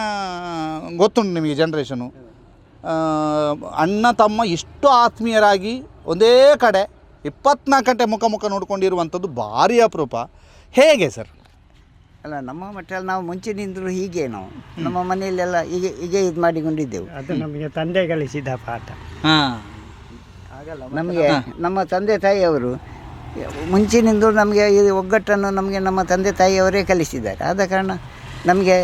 Speaker 1: ಗೊತ್ತುಂಟು ನಿಮಗೆ ಜನ್ರೇಷನು ಅಣ್ಣ ತಮ್ಮ ಇಷ್ಟು ಆತ್ಮೀಯರಾಗಿ ಒಂದೇ ಕಡೆ ಇಪ್ಪತ್ನಾಲ್ಕು ಗಂಟೆ ಮುಖ ಮುಖ ನೋಡ್ಕೊಂಡಿರುವಂಥದ್ದು ಭಾರಿ ಅಪರೂಪ. ಹೇಗೆ ಸರ್?
Speaker 2: ಅಲ್ಲ ನಮ್ಮ ಮಟ್ಟಲ್ಲಿ ನಾವು ಮುಂಚಿನಿಂದಲೂ ಹೀಗೆ ನಾವು. ನಮ್ಮ ಮನೆಯಲ್ಲೆಲ್ಲ ಹೀಗೆ ಹೀಗೆ ಇದು ಮಾಡಿಕೊಂಡಿದ್ದೆವು.
Speaker 3: ಅದು ನಮಗೆ ತಂದೆ ಕಲಿಸಿದ ಪಾಠ.
Speaker 1: ಹಾಂ.
Speaker 2: ನಮಗೆ ನಮ್ಮ ತಂದೆ ತಾಯಿಯವರು ಮುಂಚಿನಿಂದಲೂ ನಮಗೆ ಈ ಒಗ್ಗಟ್ಟನ್ನು ನಮಗೆ ನಮ್ಮ ತಂದೆ ತಾಯಿಯವರೇ ಕಲಿಸಿದ್ದಾರೆ. ಆದ ಕಾರಣ ನಮಗೆ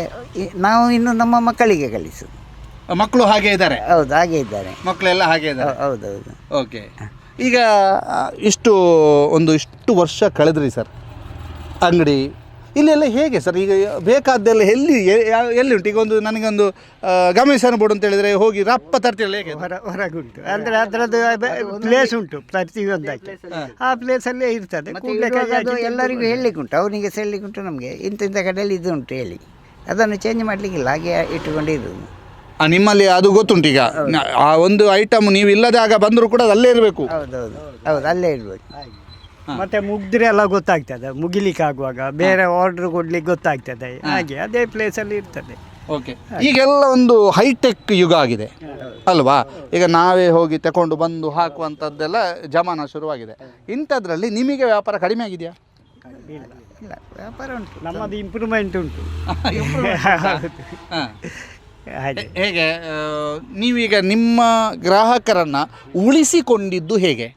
Speaker 2: ನಾವು ಇನ್ನು ನಮ್ಮ ಮಕ್ಕಳಿಗೆ ಕಲಿಸು
Speaker 1: ಮಕ್ಕಳು ಹಾಗೆ ಇದ್ದಾರೆ?
Speaker 2: ಹೌದು ಹಾಗೆ ಇದ್ದಾರೆ.
Speaker 1: ಮಕ್ಕಳೆಲ್ಲ ಹಾಗೆ ಇದ್ದಾರೆ?
Speaker 2: ಹೌದು ಹೌದು
Speaker 1: ಓಕೆ. ಈಗ ಇಷ್ಟು ಒಂದು ಇಷ್ಟು ವರ್ಷ ಕಳೆದ್ರಿ ಸರ್ ಅಂಗಡಿ. ಇಲ್ಲೆಲ್ಲ ಹೇಗೆ ಸರ್? ಈಗ ಬೇಕಾದ್ದೆಲ್ಲ ಎಲ್ಲಿ ಎ- ಎಲ್ಲಿ ಉಂಟು ಈಗ ಒಂದು ನನಗೊಂದು ಗಮನಿಸನ ಬೋರ್ಡ್ ಅಂತ ಹೇಳಿದ್ರೆ ಹೋಗಿ ರಪ್ಪ ತರ್ತಿರಲ್ಲ ಹೇಗೆ?
Speaker 3: ಹೊರ ಹೊರಗುಂಟು. ಅಂದರೆ ಅದರದ್ದು ಪ್ಲೇಸ್ ಉಂಟು ಪ್ರತಿಯೊಂದಕ್ಕೆ ಆ ಪ್ಲೇಸಲ್ಲೇ ಇರ್ತದೆ.
Speaker 2: ಮತ್ತೆ ಹೇಳಲಿಕ್ಕೆ
Speaker 3: ಉಂಟು
Speaker 2: ಎಲ್ಲರಿಗೂ ಹೇಳಲಿಕ್ಕುಂಟು ಅವನಿಗೆ ಹೇಳಲಿಕ್ಕುಂಟು ನಮಗೆ. ಇಂಥ ಇಂಥ ಕಡೆಯಲ್ಲಿ ಇದು ಉಂಟು ಹೇಳಿ. ಅದನ್ನು ಚೇಂಜ್ ಮಾಡಲಿಕ್ಕಿಲ್ಲ ಹಾಗೆ ಇಟ್ಟುಕೊಂಡಿರೋದು
Speaker 1: ಆ, ನಿಮ್ಮಲ್ಲಿ ಅದು ಗೊತ್ತುಂಟು ಈಗ. ನ- ಆ ಒಂದು ಐಟಮ್ ನೀವು ಆಗ ಬಂದರೂ ಕೂಡ ಅದು ಅಲ್ಲೇ ಇರಬೇಕು.
Speaker 2: ಹೌದೌದು ಹೌದು. ಅಲ್ಲೇ ಇರ್ಬೇಕು
Speaker 3: ಮತ್ತೆ ಮುಗಿದ್ರೆ ಎಲ್ಲ ಗೊತ್ತಾಗ್ತದೆ. ಮುಗಿಲಿಕ್ಕೆ ಆಗುವಾಗ ಬೇರೆ ಆರ್ಡರ್ ಕೊಡ್ಲಿಕ್ಕೆ ಗೊತ್ತಾಗ್ತದೆ. ಹಾಗೆ ಅದೇ ಪ್ಲೇಸಲ್ಲಿ ಇರ್ತದೆ.
Speaker 1: ಓಕೆ ಈಗೆಲ್ಲ ಒಂದು ಹೈಟೆಕ್ ಯುಗ ಆಗಿದೆ. ಅಲ್ವಾ? ಈಗ ನಾವೇ ಹೋಗಿ ತಕೊಂಡು ಬಂದು ಹಾಕುವಂಥದ್ದೆಲ್ಲ ಜಮಾನ ಶುರುವಾಗಿದೆ. ಇಂಥದ್ರಲ್ಲಿ ನಿಮಗೆ ವ್ಯಾಪಾರ ಕಡಿಮೆ ಆಗಿದೆಯಾ?
Speaker 2: ಇಲ್ಲ ವ್ಯಾಪಾರ ಉಂಟು.
Speaker 3: ನಮ್ಮದು ಇಂಪ್ರೂವ್ಮೆಂಟ್ ಉಂಟು. [LAUGHS]
Speaker 1: ಹಾಂ.
Speaker 3: ಹಾಗೆ.
Speaker 1: ಹೇಗೆ ಆ, ನೀವೀಗ ನಿಮ್ಮ ಗ್ರಾಹಕರನ್ನು ಉಳಿಸಿಕೊಂಡಿದ್ದು ಹೇಗೆ?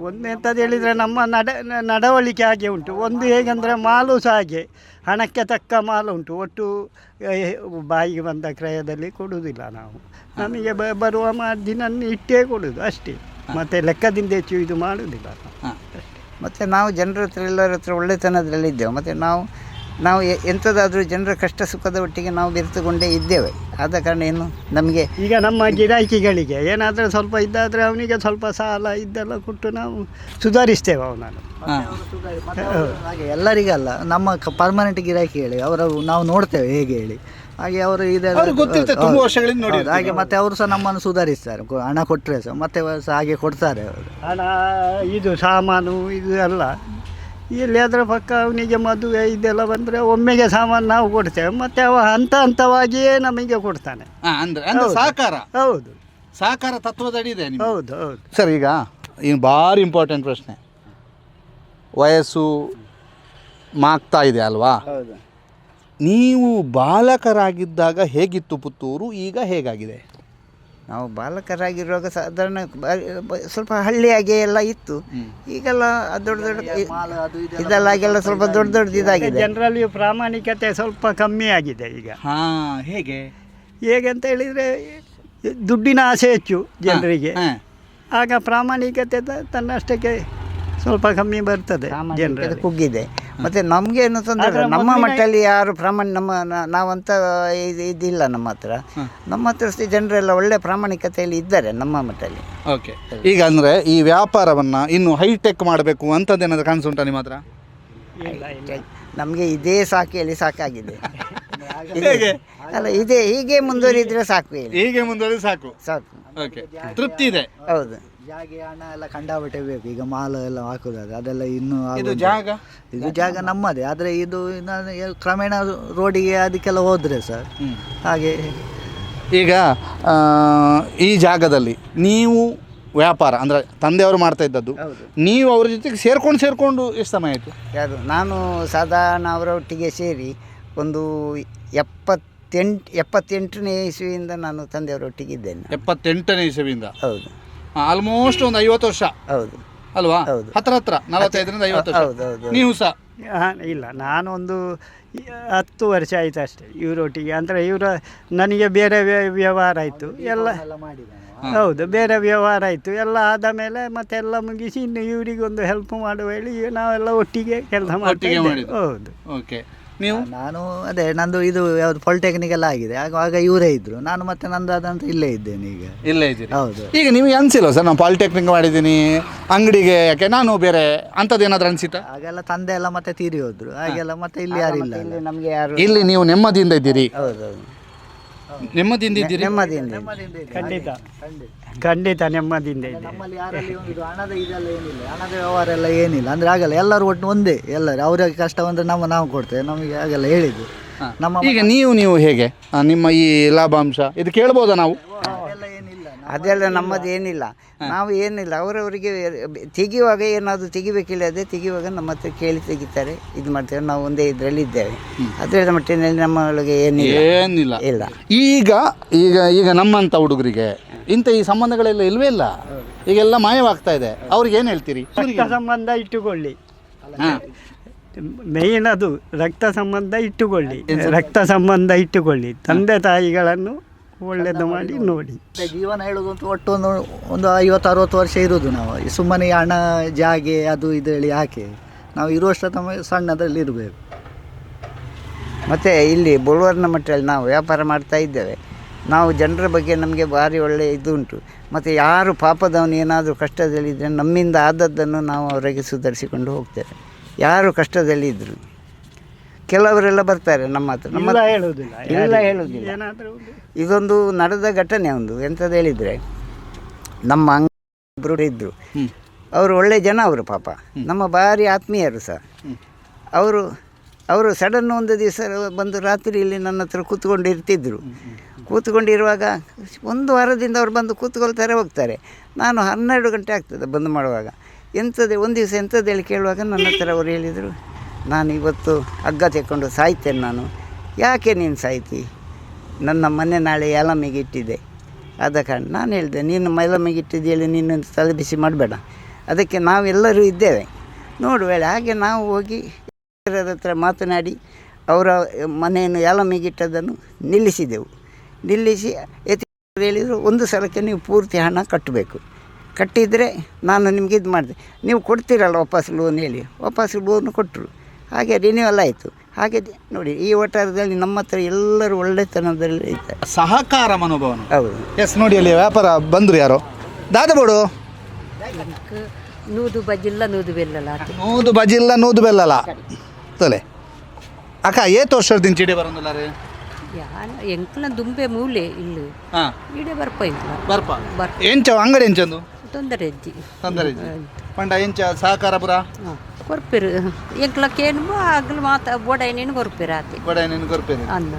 Speaker 3: ಒಂದು ಎಂಥದ್ದು ಹೇಳಿದರೆ ನಮ್ಮ ನಡ ನಡವಳಿಕೆ ಹಾಗೆ ಉಂಟು. ಒಂದು ಹೇಗೆಂದರೆ ಮಾಲು ಸಹ ಹಾಗೆ ಹಣಕ್ಕೆ ತಕ್ಕ ಮಾಲು ಉಂಟು. ಒಟ್ಟು ಏ, ಬಾಯಿಗೆ ಬಂದ ಕ್ರಯದಲ್ಲಿ ಕೊಡುವುದಿಲ್ಲ ನಾವು. ನಮಗೆ ಬ ಬರುವ ಮಾರ್ಜಿನನ್ನು ಇಟ್ಟೇ ಕೊಡುವುದು ಅಷ್ಟೇ. ಮತ್ತು ಲೆಕ್ಕದಿಂದ ಹೆಚ್ಚು ಇದು ಮಾಡುವುದಿಲ್ಲ. ನಾವು.
Speaker 2: ಮತ್ತು ನಾವು ಜನರ ಹತ್ರ ಎಲ್ಲರ ಹತ್ರ ಒಳ್ಳೆತನದಲ್ಲಿ ಇದ್ದೇವೆ. ಮತ್ತು ನಾವು ನಾವು ಎಂಥದಾದರೂ ಜನರ ಕಷ್ಟ ಸುಖದ ಒಟ್ಟಿಗೆ ನಾವು ಬೆರೆತುಕೊಂಡೇ ಇದ್ದೇವೆ. ಆದ ಕಾರಣ ಏನು? ನಮಗೆ
Speaker 3: ಈಗ ನಮ್ಮ ಗಿರಾಕಿಗಳಿಗೆ ಏನಾದರೂ ಸ್ವಲ್ಪ ಇದ್ದಾದರೆ ಅವನಿಗೆ ಸ್ವಲ್ಪ ಸಾಲ ಇದೆಲ್ಲ ಕೊಟ್ಟು ನಾವು ಸುಧಾರಿಸ್ತೇವೆ ಅವನನ್ನು.
Speaker 4: ಹಾಗೆ ಎಲ್ಲರಿಗಲ್ಲ ನಮ್ಮ ಪರ್ಮನೆಂಟ್ ಗಿರಾಕಿ ಹೇಳಿ ಅವರು ನಾವು ನೋಡ್ತೇವೆ ಹೇಗೆ ಹೇಳಿ. ಹಾಗೆ ಅವರು ಇದೆಲ್ಲ
Speaker 1: ವರ್ಷಗಳಿಂದ ನೋಡಿದ್ರು
Speaker 4: ಹಾಗೆ ಮತ್ತೆ ಅವರು ಸಹ ನಮ್ಮನ್ನು ಸುಧಾರಿಸ್ತಾರೆ ಹಣ ಕೊಟ್ಟರೆ ಸಹ ಮತ್ತೆ ಸಹ ಹಾಗೆ ಕೊಡ್ತಾರೆ ಅವರು.
Speaker 3: ಹಣ ಇದು ಸಾಮಾನು ಇದು ಎಲ್ಲ. ಎಲ್ಲಿಯಾದರೂ ಪಕ್ಕ ಅವನಿಗೆ ಮದುವೆ ಇದೆಲ್ಲ ಬಂದರೆ ಒಮ್ಮೆಗೆ ಸಾಮಾನು ನಾವು ಕೊಡ್ತೇವೆ. ಮತ್ತು ಅವ ಹಂತ ಹಂತವಾಗಿಯೇ ನಮಗೆ ಕೊಡ್ತಾನೆ.
Speaker 1: ಅಂದರೆ ಅಂದರೆ ಸಹಕಾರ
Speaker 3: ಹೌದು.
Speaker 1: ಸಹಕಾರ ತತ್ವದಡಿ ಇದೆ ನಿಮ್ಗೆ
Speaker 3: ಹೌದು ಹೌದು.
Speaker 1: ಸರ್ ಈಗ ಇನ್ನು ಭಾರಿ ಇಂಪಾರ್ಟೆಂಟ್ ಪ್ರಶ್ನೆ. ವಯಸ್ಸು ಮಾಗ್ತಾ ಇದೆ ಅಲ್ವಾ?
Speaker 2: ಹೌದು.
Speaker 1: ನೀವು ಬಾಲಕರಾಗಿದ್ದಾಗ ಹೇಗಿತ್ತು ಪುತ್ತೂರು? ಈಗ ಹೇಗಾಗಿದೆ?
Speaker 2: ನಾವು ಬಾಲಕರಾಗಿರುವಾಗ ಸಾಧಾರಣ ಸ್ವಲ್ಪ ಹಳ್ಳಿಯಾಗೆ ಎಲ್ಲ ಇತ್ತು. ಈಗೆಲ್ಲ ದೊಡ್ಡ ದೊಡ್ಡ ಇದೆಲ್ಲ ಆಗೆಲ್ಲ ಸ್ವಲ್ಪ ದೊಡ್ಡ ದೊಡ್ಡ ಇದಾಗಿದೆ.
Speaker 3: ಜನರಲ್ಲಿ ಪ್ರಾಮಾಣಿಕತೆ ಸ್ವಲ್ಪ ಕಮ್ಮಿ ಆಗಿದೆ ಈಗ.
Speaker 1: ಹಾಂ ಹೇಗೆ?
Speaker 3: ಹೇಗೆ ಅಂತ ಹೇಳಿದರೆ ದುಡ್ಡಿನ ಆಸೆ ಹೆಚ್ಚು ಜನರಿಗೆ. ಆಗ ಪ್ರಾಮಾಣಿಕತೆ ತ- ತನ್ನಷ್ಟಕ್ಕೆ ಸ್ವಲ್ಪ ಕಮ್ಮಿ ಬರ್ತದೆ ಜನರಲ್ಲಿ.
Speaker 2: ಕುಗ್ಗಿದೆ. ಮತ್ತೆ ನಮ್ಗೆ ಏನು ತೊಂದರೆ ನಮ್ಮ ಮಟ್ಟಲ್ಲಿ ಯಾರು ಪ್ರಾಮಾಣ ನಮ್ಮ ನಾವಂತ ಇದು ಇದಿಲ್ಲ ನಮ್ಮ ಹತ್ರ. ನಮ್ಮ ಹತ್ರ ಜನರೆಲ್ಲ ಒಳ್ಳೆ ಪ್ರಾಮಾಣಿಕತೆಯಲ್ಲಿ ಇದ್ದಾರೆ ನಮ್ಮ ಮಟ್ಟಲ್ಲಿ.
Speaker 1: ಓಕೆ. ಈಗ ಅಂದರೆ ಈ ವ್ಯಾಪಾರವನ್ನು ಇನ್ನು ಹೈಟೆಕ್ ಮಾಡಬೇಕು ಅಂಥದ್ದೇನಾದ್ರು ಉಂಟಾ ನಿಮ್ಮ ಹತ್ರ?
Speaker 2: ನಮಗೆ ಇದೇ ಸಾಕಿಯಲ್ಲಿ ಸಾಕಾಗಿದೆ. [LAUGHS] ಅಲ್ಲ ಇದೇ ಹೀಗೆ ಮುಂದುವರಿದ್ರೆ ಸಾಕು
Speaker 1: ಹೀಗೆ ಮುಂದುವರಿದ್ರೆ ಸಾಕು.
Speaker 2: ಸಾಕು.
Speaker 1: ಓಕೆ. ತೃಪ್ತಿ ಇದೆ.
Speaker 2: ಹೌದು.
Speaker 4: ಜಾಗೆ ಹಣ ಎಲ್ಲ ಕಂಡಾಪಟ್ಟೆ ಬೇಕು. ಈಗ ಮಾಲ್ ಎಲ್ಲ ಹಾಕುದಾದ್ರೆ ಅದೆಲ್ಲ ಇನ್ನೂ
Speaker 1: ಇದು ಜಾಗ?
Speaker 4: ಇದು ಜಾಗ ನಮ್ಮದೇ. ಆದರೆ ಇದು ಇನ್ನು ಕ್ರಮೇಣ ರೋಡಿಗೆ ಅದಕ್ಕೆಲ್ಲ ಹೋದರೆ ಸರ್. ಹಾಗೆ
Speaker 1: ಈಗ ಈ ಜಾಗದಲ್ಲಿ ನೀವು ವ್ಯಾಪಾರ ಅಂದರೆ ತಂದೆಯವರು ಮಾಡ್ತಾ ಇದ್ದದ್ದು ನೀವು ಅವ್ರ ಜೊತೆಗೆ ಸೇರ್ಕೊಂಡು ಸೇರಿಕೊಂಡು ಎಷ್ಟು ಸಮಯ ಆಯಿತು?
Speaker 2: ಯಾವುದು? ನಾನು ಸಾಧಾರಣ ಅವರೊಟ್ಟಿಗೆ ಸೇರಿ ಒಂದು ಎಪ್ಪತ್ತೆಂಟು ಎಪ್ಪತ್ತೆಂಟನೇ ಇಸವಿಯಿಂದ ನಾನು ತಂದೆಯವರೊಟ್ಟಿಗೆ ಇದ್ದೇನೆ.
Speaker 1: ಎಪ್ಪತ್ತೆಂಟನೇ ಇಸವಿಯಿಂದ?
Speaker 2: ಹೌದು.
Speaker 1: ಆಲ್ಮೋಸ್ಟ್ ಒಂದು ಐವತ್ತು ವರ್ಷ.
Speaker 2: ಹೌದು.
Speaker 1: ಅಲ್ವಾ?
Speaker 2: ಹೌದು.
Speaker 1: ಹತ್ರ ಹತ್ರ ನಲವತ್ತೈದರಿಂದ ಐವತ್ತು ವರ್ಷ.
Speaker 2: ಹೌದು, ಹೌದು.
Speaker 1: ನೀವು ಸಹ?
Speaker 3: ಹಾ, ಇಲ್ಲ ನಾನೊಂದು ಹತ್ತು ವರ್ಷ ಆಯ್ತು ಅಷ್ಟೇ ಇವರೊಟ್ಟಿಗೆ ಅಂದರೆ ಇವರ ನನಗೆ ಬೇರೆ ವ್ಯ- ವ್ಯವಹಾರ ಆಯಿತು. ಎಲ್ಲ ಹೌದು ಬೇರೆ ವ್ಯವಹಾರ ಆಯಿತು. ಎಲ್ಲ ಆದ ಮೇಲೆ ಮತ್ತೆಲ್ಲ ಮುಗಿಸಿ ಇನ್ನು ಇವರಿಗೊಂದು ಹೆಲ್ಪ್ ಮಾಡುವ ಹೇಳಿ ನಾವೆಲ್ಲ ಒಟ್ಟಿಗೆ ಕೆಲಸ
Speaker 1: ಒಟ್ಟಿಗೆ
Speaker 3: ಮಾಡ್ತೀವಿ ಹೌದು.
Speaker 1: ಓಕೆ ನೀವು?
Speaker 4: ನಾನು ಅದೇ ನಂದು ಇದು ಯಾವ್ದು ಪಾಲಿಟೆಕ್ನಿಕ್ ಎಲ್ಲ ಆಗಿದೆ. ಆಗ ಆಗ ಇವರೇ ಇದ್ರು. ನಾನು ಮತ್ತೆ ನಂದು ಅದಂತ ಇಲ್ಲೇ ಇದ್ದೇನೆ ಈಗ.
Speaker 1: ಇಲ್ಲೇ ಇದ್ದೀರಿ.
Speaker 4: ಹೌದು.
Speaker 1: ಈಗ ನಿಮಗೆ ಅನ್ಸಿಲ್ಲ ಸರ್ ನಾನು ಪಾಲಿಟೆಕ್ನಿಕ್ ಮಾಡಿದ್ದೀನಿ ಅಂಗಡಿಗೆ ಯಾಕೆ ನಾನು ಬೇರೆ ಅಂಥದ್ದು ಏನಾದರೂ ಅನಿಸಿತಾ
Speaker 4: ಆಗೆಲ್ಲ ತಂದೆ ಎಲ್ಲ ಮತ್ತೆ ತೀರಿ ಹೋದ್ರು. ಹಾಗೆಲ್ಲ ಮತ್ತೆ ಇಲ್ಲಿ ಯಾರು
Speaker 2: ಇಲ್ಲ ನಮಗೆ ಯಾರು
Speaker 1: ಇಲ್ಲಿ ನೀವು ನೆಮ್ಮದಿಯಿಂದ ಇದ್ದೀರಿ.
Speaker 2: ಹೌದೌದು
Speaker 1: ನೆಮ್ಮದಿಯಿಂದ ಇದ್ದೀರಿ?
Speaker 2: ನೆಮ್ಮದಿಯಿಂದ
Speaker 3: ಖಂಡಿತ. ಖಂಡಿತ. ನೆಮ್ಮದಿಯಿಂದ ಇದೆ
Speaker 4: ನಮ್ಮಲ್ಲಿ ಯಾರಲ್ಲಿ ಒಂದು ಹಣದ ಇದೆಲ್ಲ ಏನಿಲ್ಲ. ಹಣದ ವ್ಯವಹಾರ ಎಲ್ಲ ಏನಿಲ್ಲ. ಅಂದ್ರೆ ಆಗಲ್ಲ ಎಲ್ಲರೂ ಒಟ್ಟು ಒಂದೇ. ಎಲ್ಲರೂ ಅವ್ರಿಗೆ ಕಷ್ಟ ಬಂದ್ರೆ ನಮ್ಮ ನಾವು ಕೊಡ್ತೇವೆ. ನಮಗೆ ಆಗಲ್ಲ ಹೇಳಿದ್ದು. ನಮ್ಮ
Speaker 1: ಈಗ ನೀವು ನೀವು ಹೇಗೆ? ಆ, ನಿಮ್ಮ ಈ ಲಾಭಾಂಶ ಇದು ಕೇಳ್ಬೋದಾ ನಾವು?
Speaker 2: ಅದೆಲ್ಲ ನಮ್ಮದು ಏನಿಲ್ಲ. ನಾವು ಏನಿಲ್ಲ. ಅವರವರಿಗೆ ತೆಗಿಯುವಾಗ ಏನಾದರೂ ತೆಗಿಬೇಕಿಲ್ಲ ಅದೇ ತೆಗಿಯುವಾಗ ನಮ್ಮ ಹತ್ರ ಕೇಳಿ ತೆಗಿತಾರೆ. ಇದು ಮಾಡ್ತೇವೆ. ನಾವು ಒಂದೇ ಇದರಲ್ಲಿ ಇದ್ದೇವೆ. ಅದರ ಮಟ್ಟಿನಲ್ಲಿ ನಮ್ಮೊಳಗೆ ಏನಿಲ್ಲ.
Speaker 1: ಏನಿಲ್ಲ.
Speaker 2: ಇಲ್ಲ.
Speaker 1: ಈಗ ಈಗ ಈಗ ನಮ್ಮಂಥ ಹುಡುಗರಿಗೆ ಇಂಥ ಈ ಸಂಬಂಧಗಳೆಲ್ಲ ಇಲ್ವೇ ಇಲ್ಲ? ಈಗೆಲ್ಲ ಮಾಯವಾಗ್ತಾ ಇದೆ. ಅವ್ರಿಗೆ ಏನು ಹೇಳ್ತೀರಿ?
Speaker 3: ರಕ್ತ ಸಂಬಂಧ ಇಟ್ಟುಕೊಳ್ಳಿ.
Speaker 1: ಹಾಂ.
Speaker 3: ಮೇಯ್ನ್ ಅದು ರಕ್ತ ಸಂಬಂಧ ಇಟ್ಟುಕೊಳ್ಳಿ. ರಕ್ತ ಸಂಬಂಧ ಇಟ್ಟುಕೊಳ್ಳಿ. ತಂದೆ ತಾಯಿಗಳನ್ನು ಒಳ್ಳೆಯದು ಮಾಡಿ ನೋಡಿ.
Speaker 4: ಜೀವನ ಹೇಳೋದು ಅಂತ ಒಟ್ಟು ಒಂದು ಒಂದು ಐವತ್ತು ಅರವತ್ತು ವರ್ಷ ಇರೋದು ನಾವು. ಸುಮ್ಮನೆ ಹಣ ಜಾಗೆ ಅದು ಇದು ಹೇಳಿ ಯಾಕೆ? ನಾವು ಇರುವಷ್ಟು ತಮ್ಮ ಸಣ್ಣದಲ್ಲಿ ಇರಬೇಕು.
Speaker 2: ಮತ್ತು ಇಲ್ಲಿ ಬುಳುವರ್ನ ಮಟ್ಟದಲ್ಲಿ ನಾವು ವ್ಯಾಪಾರ ಮಾಡ್ತಾ ಇದ್ದೇವೆ. ನಾವು ಜನರ ಬಗ್ಗೆ ನಮಗೆ ಭಾರಿ ಒಳ್ಳೆಯ ಇದು ಉಂಟು ಮತ್ತು ಯಾರು ಪಾಪದವನು ಏನಾದರೂ ಕಷ್ಟದಲ್ಲಿದ್ದರೆ ನಮ್ಮಿಂದ ಆದದ್ದನ್ನು ನಾವು ಅವರಿಗೆ ಸುಧಾರಿಸಿಕೊಂಡು ಹೋಗ್ತೇವೆ. ಯಾರು ಕಷ್ಟದಲ್ಲಿದ್ದರು ಕೆಲವರೆಲ್ಲ ಬರ್ತಾರೆ ನಮ್ಮ ಹತ್ರ. ನಮ್ಮ
Speaker 3: ಇಲ್ಲ ಹೇಳುವುದಿಲ್ಲ.
Speaker 2: ಇಲ್ಲ ಹೇಳುವುದಿಲ್ಲ.
Speaker 3: ಏನಾದರೂ
Speaker 2: ಇದೊಂದು ನಡೆದ ಘಟನೆ ಒಂದು. ಎಂಥದ್ದು ಹೇಳಿದರೆ ನಮ್ಮ ಅಂಗರು ಇದ್ದರು ಅವರು ಒಳ್ಳೆ ಜನ ಅವರು ಪಾಪ. ನಮ್ಮ ಭಾರಿ ಆತ್ಮೀಯರು ಸಹ ಅವರು ಅವರು ಸಡನ್ ಒಂದು ದಿವಸ ಬಂದು ರಾತ್ರಿ ಇಲ್ಲಿ ನನ್ನ ಹತ್ರ ಕೂತ್ಕೊಂಡು ಇರ್ತಿದ್ರು. ಕೂತ್ಕೊಂಡಿರುವಾಗ ಒಂದು ವಾರದಿಂದ ಅವ್ರು ಬಂದು ಕೂತ್ಕೊಳ್ತಾರೆ ಹೋಗ್ತಾರೆ. ನಾನು ಹನ್ನೆರಡು ಗಂಟೆ ಆಗ್ತದೆ ಬಂದು ಮಾಡುವಾಗ. ಎಂಥದ್ದು ಒಂದು ದಿವಸ ಎಂಥದ್ದು ಹೇಳಿ ಕೇಳುವಾಗ ನನ್ನ ಹತ್ರ ಅವ್ರು ಹೇಳಿದರು ನಾನು ಇವತ್ತು ಹಗ್ಗ ತೆಕ್ಕೊಂಡು ಸಾಯ್ತೇನೆ ನಾನು. ಯಾಕೆ ನೀನು ಸಾಯ್ತಿ? ನನ್ನ ಮನೆ ನಾಳೆ ಏಲಮ್ಮಿಗೆ ಇಟ್ಟಿದ್ದೆ ಆದ ಕಾರಣ ನಾನು ಹೇಳಿದೆ, ನೀನು ಮೈಲಮ್ಮಿಗೆ ಇಟ್ಟಿದ್ದೀಯಲ್ಲಿ ನೀನು ತಲೆ ಬಿಸಿ ಮಾಡಬೇಡ. ಅದಕ್ಕೆ ನಾವೆಲ್ಲರೂ ಇದ್ದೇವೆ. ನೋಡು ವೇಳೆ, ಹಾಗೆ ನಾವು ಹೋಗಿ ಹತ್ರ ಮಾತನಾಡಿ ಅವರ ಮನೆಯನ್ನು ಏಲಮ್ಮಿಗೆ ನಿಲ್ಲಿಸಿದೆವು. ನಿಲ್ಲಿಸಿ ಎತ್ತಿ ಹೇಳಿದರು, ಒಂದು ಸಲಕ್ಕೆ ನೀವು ಪೂರ್ತಿ ಹಣ ಕಟ್ಟಬೇಕು. ಕಟ್ಟಿದರೆ ನಾನು ನಿಮಗೆ ಇದು ಮಾಡಿದೆ. ನೀವು ಕೊಡ್ತೀರಲ್ಲ ವಾಪಸ್ ಲೋನ್ ಹೇಳಿ. ವಾಪಸ್ ಲೋನ್ ಕೊಟ್ಟರು. ಹಾಗೆ ರಿನ್ಯೂವಲ್ ಆಯಿತು. ಹಾಗೆ ದಿ- ನೋಡಿ ಈ ವಠಾರದಲ್ಲಿ ನಮ್ಮ ಹತ್ರ ಎಲ್ಲರೂ ಒಳ್ಳೆತನದಲ್ಲಿ ಇದ್ದಾರೆ.
Speaker 1: ಸಹಕಾರ ಮನೋಭಾವ
Speaker 2: ಹೌದು.
Speaker 1: ಎಸ್ ನೋಡಿ ಅಲ್ಲಿ ವ್ಯಾಪಾರ ಬಂದರು ಯಾರೋ? ದಾದಬೋಡು
Speaker 5: ನೂದು ಬಜಿಲ್ಲ ನೂದು ಬೆಲ್ಲಲ್ಲ
Speaker 1: ನೂದು ಬಜಿಲ್ಲ ನೂದು ಬೆಲ್ಲಲ್ಲ. ತಲೆ. ಅಕ್ಕ ಏತ್ ವರ್ಷದಿಂದ ಚಿಡಿ ಬರೋದಿಲ್ಲ ರೀ?
Speaker 5: ಯಾನ ಎಂಕ್ಲ ದುಂಬೆ ಮೂಲೆ ಇಲ್ಲಿ.
Speaker 1: ಹಾಂ.
Speaker 5: ಇಡೇ ಬರ್ಪ ಇಲ್ಲ
Speaker 1: ಬರ್ಪ.
Speaker 5: ಬರ್ಪ.
Speaker 1: ಎಂಚ ಅಂಗಡಿ ಎಂಚಂದು?
Speaker 5: ತೊಂದರೆ ಇದ್ದಿ.
Speaker 1: ತೊಂದರೆ ಪಂಡ ಎಂಚ ಸಹಕಾರ ಪುರ?
Speaker 5: ಹಾಂ ಕೊರ್ಪೆರು. ಎಂಕ್ಲ ಕೇನು ಆಗ್ಲು ಮಾತ ಬೋಡೈನೇನು ಕೊರ್ಪಿರ ಆತಿ.
Speaker 1: ಬಡ ನಿನ್ ಕೊರ್ಪೇರಿ.
Speaker 5: ಅಂದ.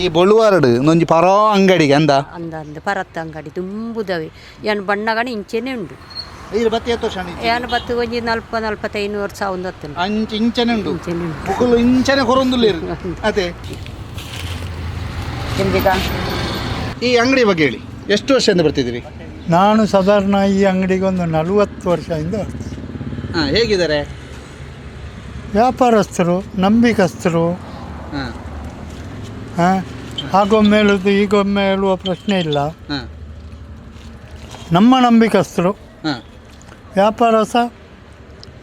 Speaker 1: ಈ ಬೊಳುವಾರಡು ನೊಂಜಿ ಪರೋ ಅಂಗಡಿಗೆ ಅಂದ?
Speaker 5: ಅಂದ ಅಂದ. ಪರತ್ತ ಅಂಗಡಿ ತುಂಬುದವೆ. ಏನು ಬಣ್ಣಗಣ ಇಂಚೆನೆ ಉಂಡು.
Speaker 1: ಇದು ಬತ್ತಿ ಎತ್ತು ವರ್ಷ
Speaker 5: ಏನು ಬತ್ತು ಒಂಜಿ ನಲ್ಪ ನಲ್ಪತ್ತೈದು ವರ್ಷ ಒಂದು
Speaker 1: ಅಂಚ ಇಂಚನೆ ಉಂಡು.
Speaker 5: ಇಂಚೆನೆ ಉಂಡು
Speaker 1: ಮುಗುಲು ಇಂಚನೆ ಕೊರೊಂದುಲ್ಲೆ ಅದೇ. ಈ ಅಂಗಡಿ ಬಗ್ಗೆ ಹೇಳಿ. ಎಷ್ಟು ವರ್ಷದಿಂದ ಬರ್ತಿದ್ದೀರಿ?
Speaker 7: ನಾನು ಸಾಧಾರಣ ಈ ಅಂಗಡಿಗೆ ಒಂದು ನಲವತ್ತು ವರ್ಷದಿಂದ
Speaker 1: ಹಾಂ ಹೇಗಿದ್ದಾರೆ?
Speaker 7: ವ್ಯಾಪಾರಸ್ಥರು ನಂಬಿಕಸ್ಥರು.
Speaker 1: ಹಾಂ.
Speaker 7: ಹಾಂ ಆಗೊಮ್ಮೆ ಹೇಳುದು ಈಗೊಮ್ಮೆ ಹೇಳುವ ಪ್ರಶ್ನೆ ಇಲ್ಲ.
Speaker 1: ಹಾಂ.
Speaker 7: ನಮ್ಮ ನಂಬಿಕಸ್ಥರು
Speaker 1: ಹಾಂ.
Speaker 7: ವ್ಯಾಪಾರ ಸಹ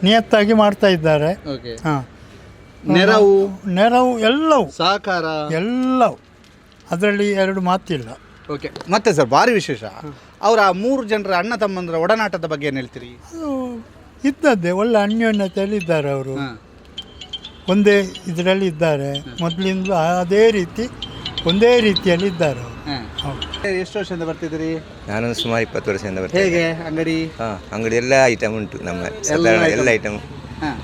Speaker 7: ನಿಯತ್ತಾಗಿ ಮಾಡ್ತಾ ಇದ್ದಾರೆ.
Speaker 1: ಓಕೆ.
Speaker 7: ಹಾಂ.
Speaker 1: ನೆರವು?
Speaker 7: ನೆರವು ಎಲ್ಲವೂ.
Speaker 1: ಸಹಕಾರ?
Speaker 7: ಎಲ್ಲವೂ. ಅದರಲ್ಲಿ ಎರಡು ಮಾತಿಲ್ಲ.
Speaker 1: ಓಕೆ. ಮತ್ತೆ ಸರ್ ಭಾರಿ ವಿಶೇಷ. ಅವರ ಮೂರು ಜನರ ಅಣ್ಣ ತಮ್ಮಂದ್ರ ಒಡನಾಟದ ಬಗ್ಗೆ ಏನು ಹೇಳ್ತೀರಿ?
Speaker 7: ಅದು ಇದ್ದದ್ದೇ ಒಳ್ಳೆ ಅನ್ಯೋನ್ಯತೆಯಲ್ಲಿ ಇದ್ದಾರೆ ಅವರು. ಒಂದೇ ಇದರಲ್ಲಿ ಇದ್ದಾರೆ. ಮೊದಲಿಂದ ಅದೇ ರೀತಿ ಒಂದೇ ರೀತಿಯಲ್ಲಿ ಇದ್ದಾರೆ ಅವರು. ಹೌದು.
Speaker 1: ಎಷ್ಟು ವರ್ಷದಿಂದ ಬರ್ತಿದ್ರಿ
Speaker 8: ನಾನು ಸುಮಾರು ಇಪ್ಪತ್ತು ವರ್ಷದಿಂದ ಬರ್ತೇನೆ
Speaker 1: ಹೇಗೆ ಅಂಗಡಿ?
Speaker 8: ಹಾಂ ಅಂಗಡಿ ಎಲ್ಲ ಐಟಮ್ ಉಂಟು ನಮ್ಮ ಸಾಧಾರಣ ಎಲ್ಲ ಐಟಮ್
Speaker 1: ಹಾಂ.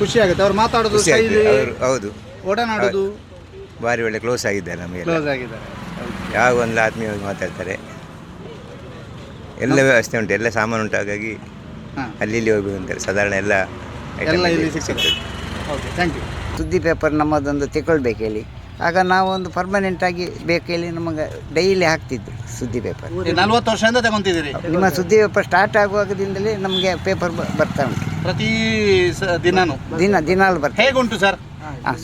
Speaker 1: ಖುಷಿ ಆಗುತ್ತೆ. ಅವ್ರು ಮಾತಾಡೋದು
Speaker 8: ಖುಷಿ ಆಗ್ತದೆ
Speaker 1: ಶೈಲಿ,
Speaker 8: ಅವರು ಹೌದು.
Speaker 1: ಒಡನಾಡೋದು?
Speaker 8: ಭಾರಿ ಒಳ್ಳೆ ಕ್ಲೋಸ್ ಆಗಿದ್ದಾರೆ ನಮಗೆ
Speaker 1: ಕ್ಲೋಸ್ ಆಗಿದ್ದಾರೆ
Speaker 8: ಯಾವ ಒಂದು ಆತ್ಮೀಯವಾಗಿ ಮಾತಾಡ್ತಾರೆ. ಎಲ್ಲ ವ್ಯವಸ್ಥೆ ಉಂಟು. ಎಲ್ಲ ಸಾಮಾನು ಉಂಟು. ಹಾಗಾಗಿ
Speaker 1: ಹಾಂ.
Speaker 8: ಅಲ್ಲಿ ಇಲ್ಲಿ ಹೋಗ್ಬೇಕು ಅಂತಾರೆ ಸಾಧಾರಣ ಎಲ್ಲ
Speaker 1: ಎಲ್ಲ ಇಲ್ಲಿ
Speaker 8: ಇಲ್ಲಿ
Speaker 1: ಸಿಗ್ತದೆ. Okay thank you
Speaker 2: Suddi paper ನಮ್ಮದೊಂದು ತಗೊಳ್ಬೇಕು ಹೇಳಿ. ಆಗ ನಾವು ಒಂದು ಪರ್ಮನೆಂಟ್ ಆಗಿ ಬೇಕು ಹೇಳಿ ನಮಗೆ ಡೈಲಿ ಹಾಕ್ತಿದ್ರು ಸುದ್ದಿ ಪೇಪರ್
Speaker 1: ನಲ್ವತ್ತು ವರ್ಷದಿಂದ ತಗೊಂತಿದ್ದೀರಿ?
Speaker 2: ನಿಮ್ಮ ಸುದ್ದಿ ಪೇಪರ್ ಸ್ಟಾರ್ಟ್ ಆಗುವಾಗದಿಂದಲೇ ನಮಗೆ ಪೇಪರ್ ಬರ್ತಾ ಉಂಟು.
Speaker 1: ಪ್ರತಿ ದಿನಾನು?
Speaker 2: ದಿನ ದಿನಾಲು ಬರ್ತಾ
Speaker 1: ಹೇಗುಂಟು ಸರ್?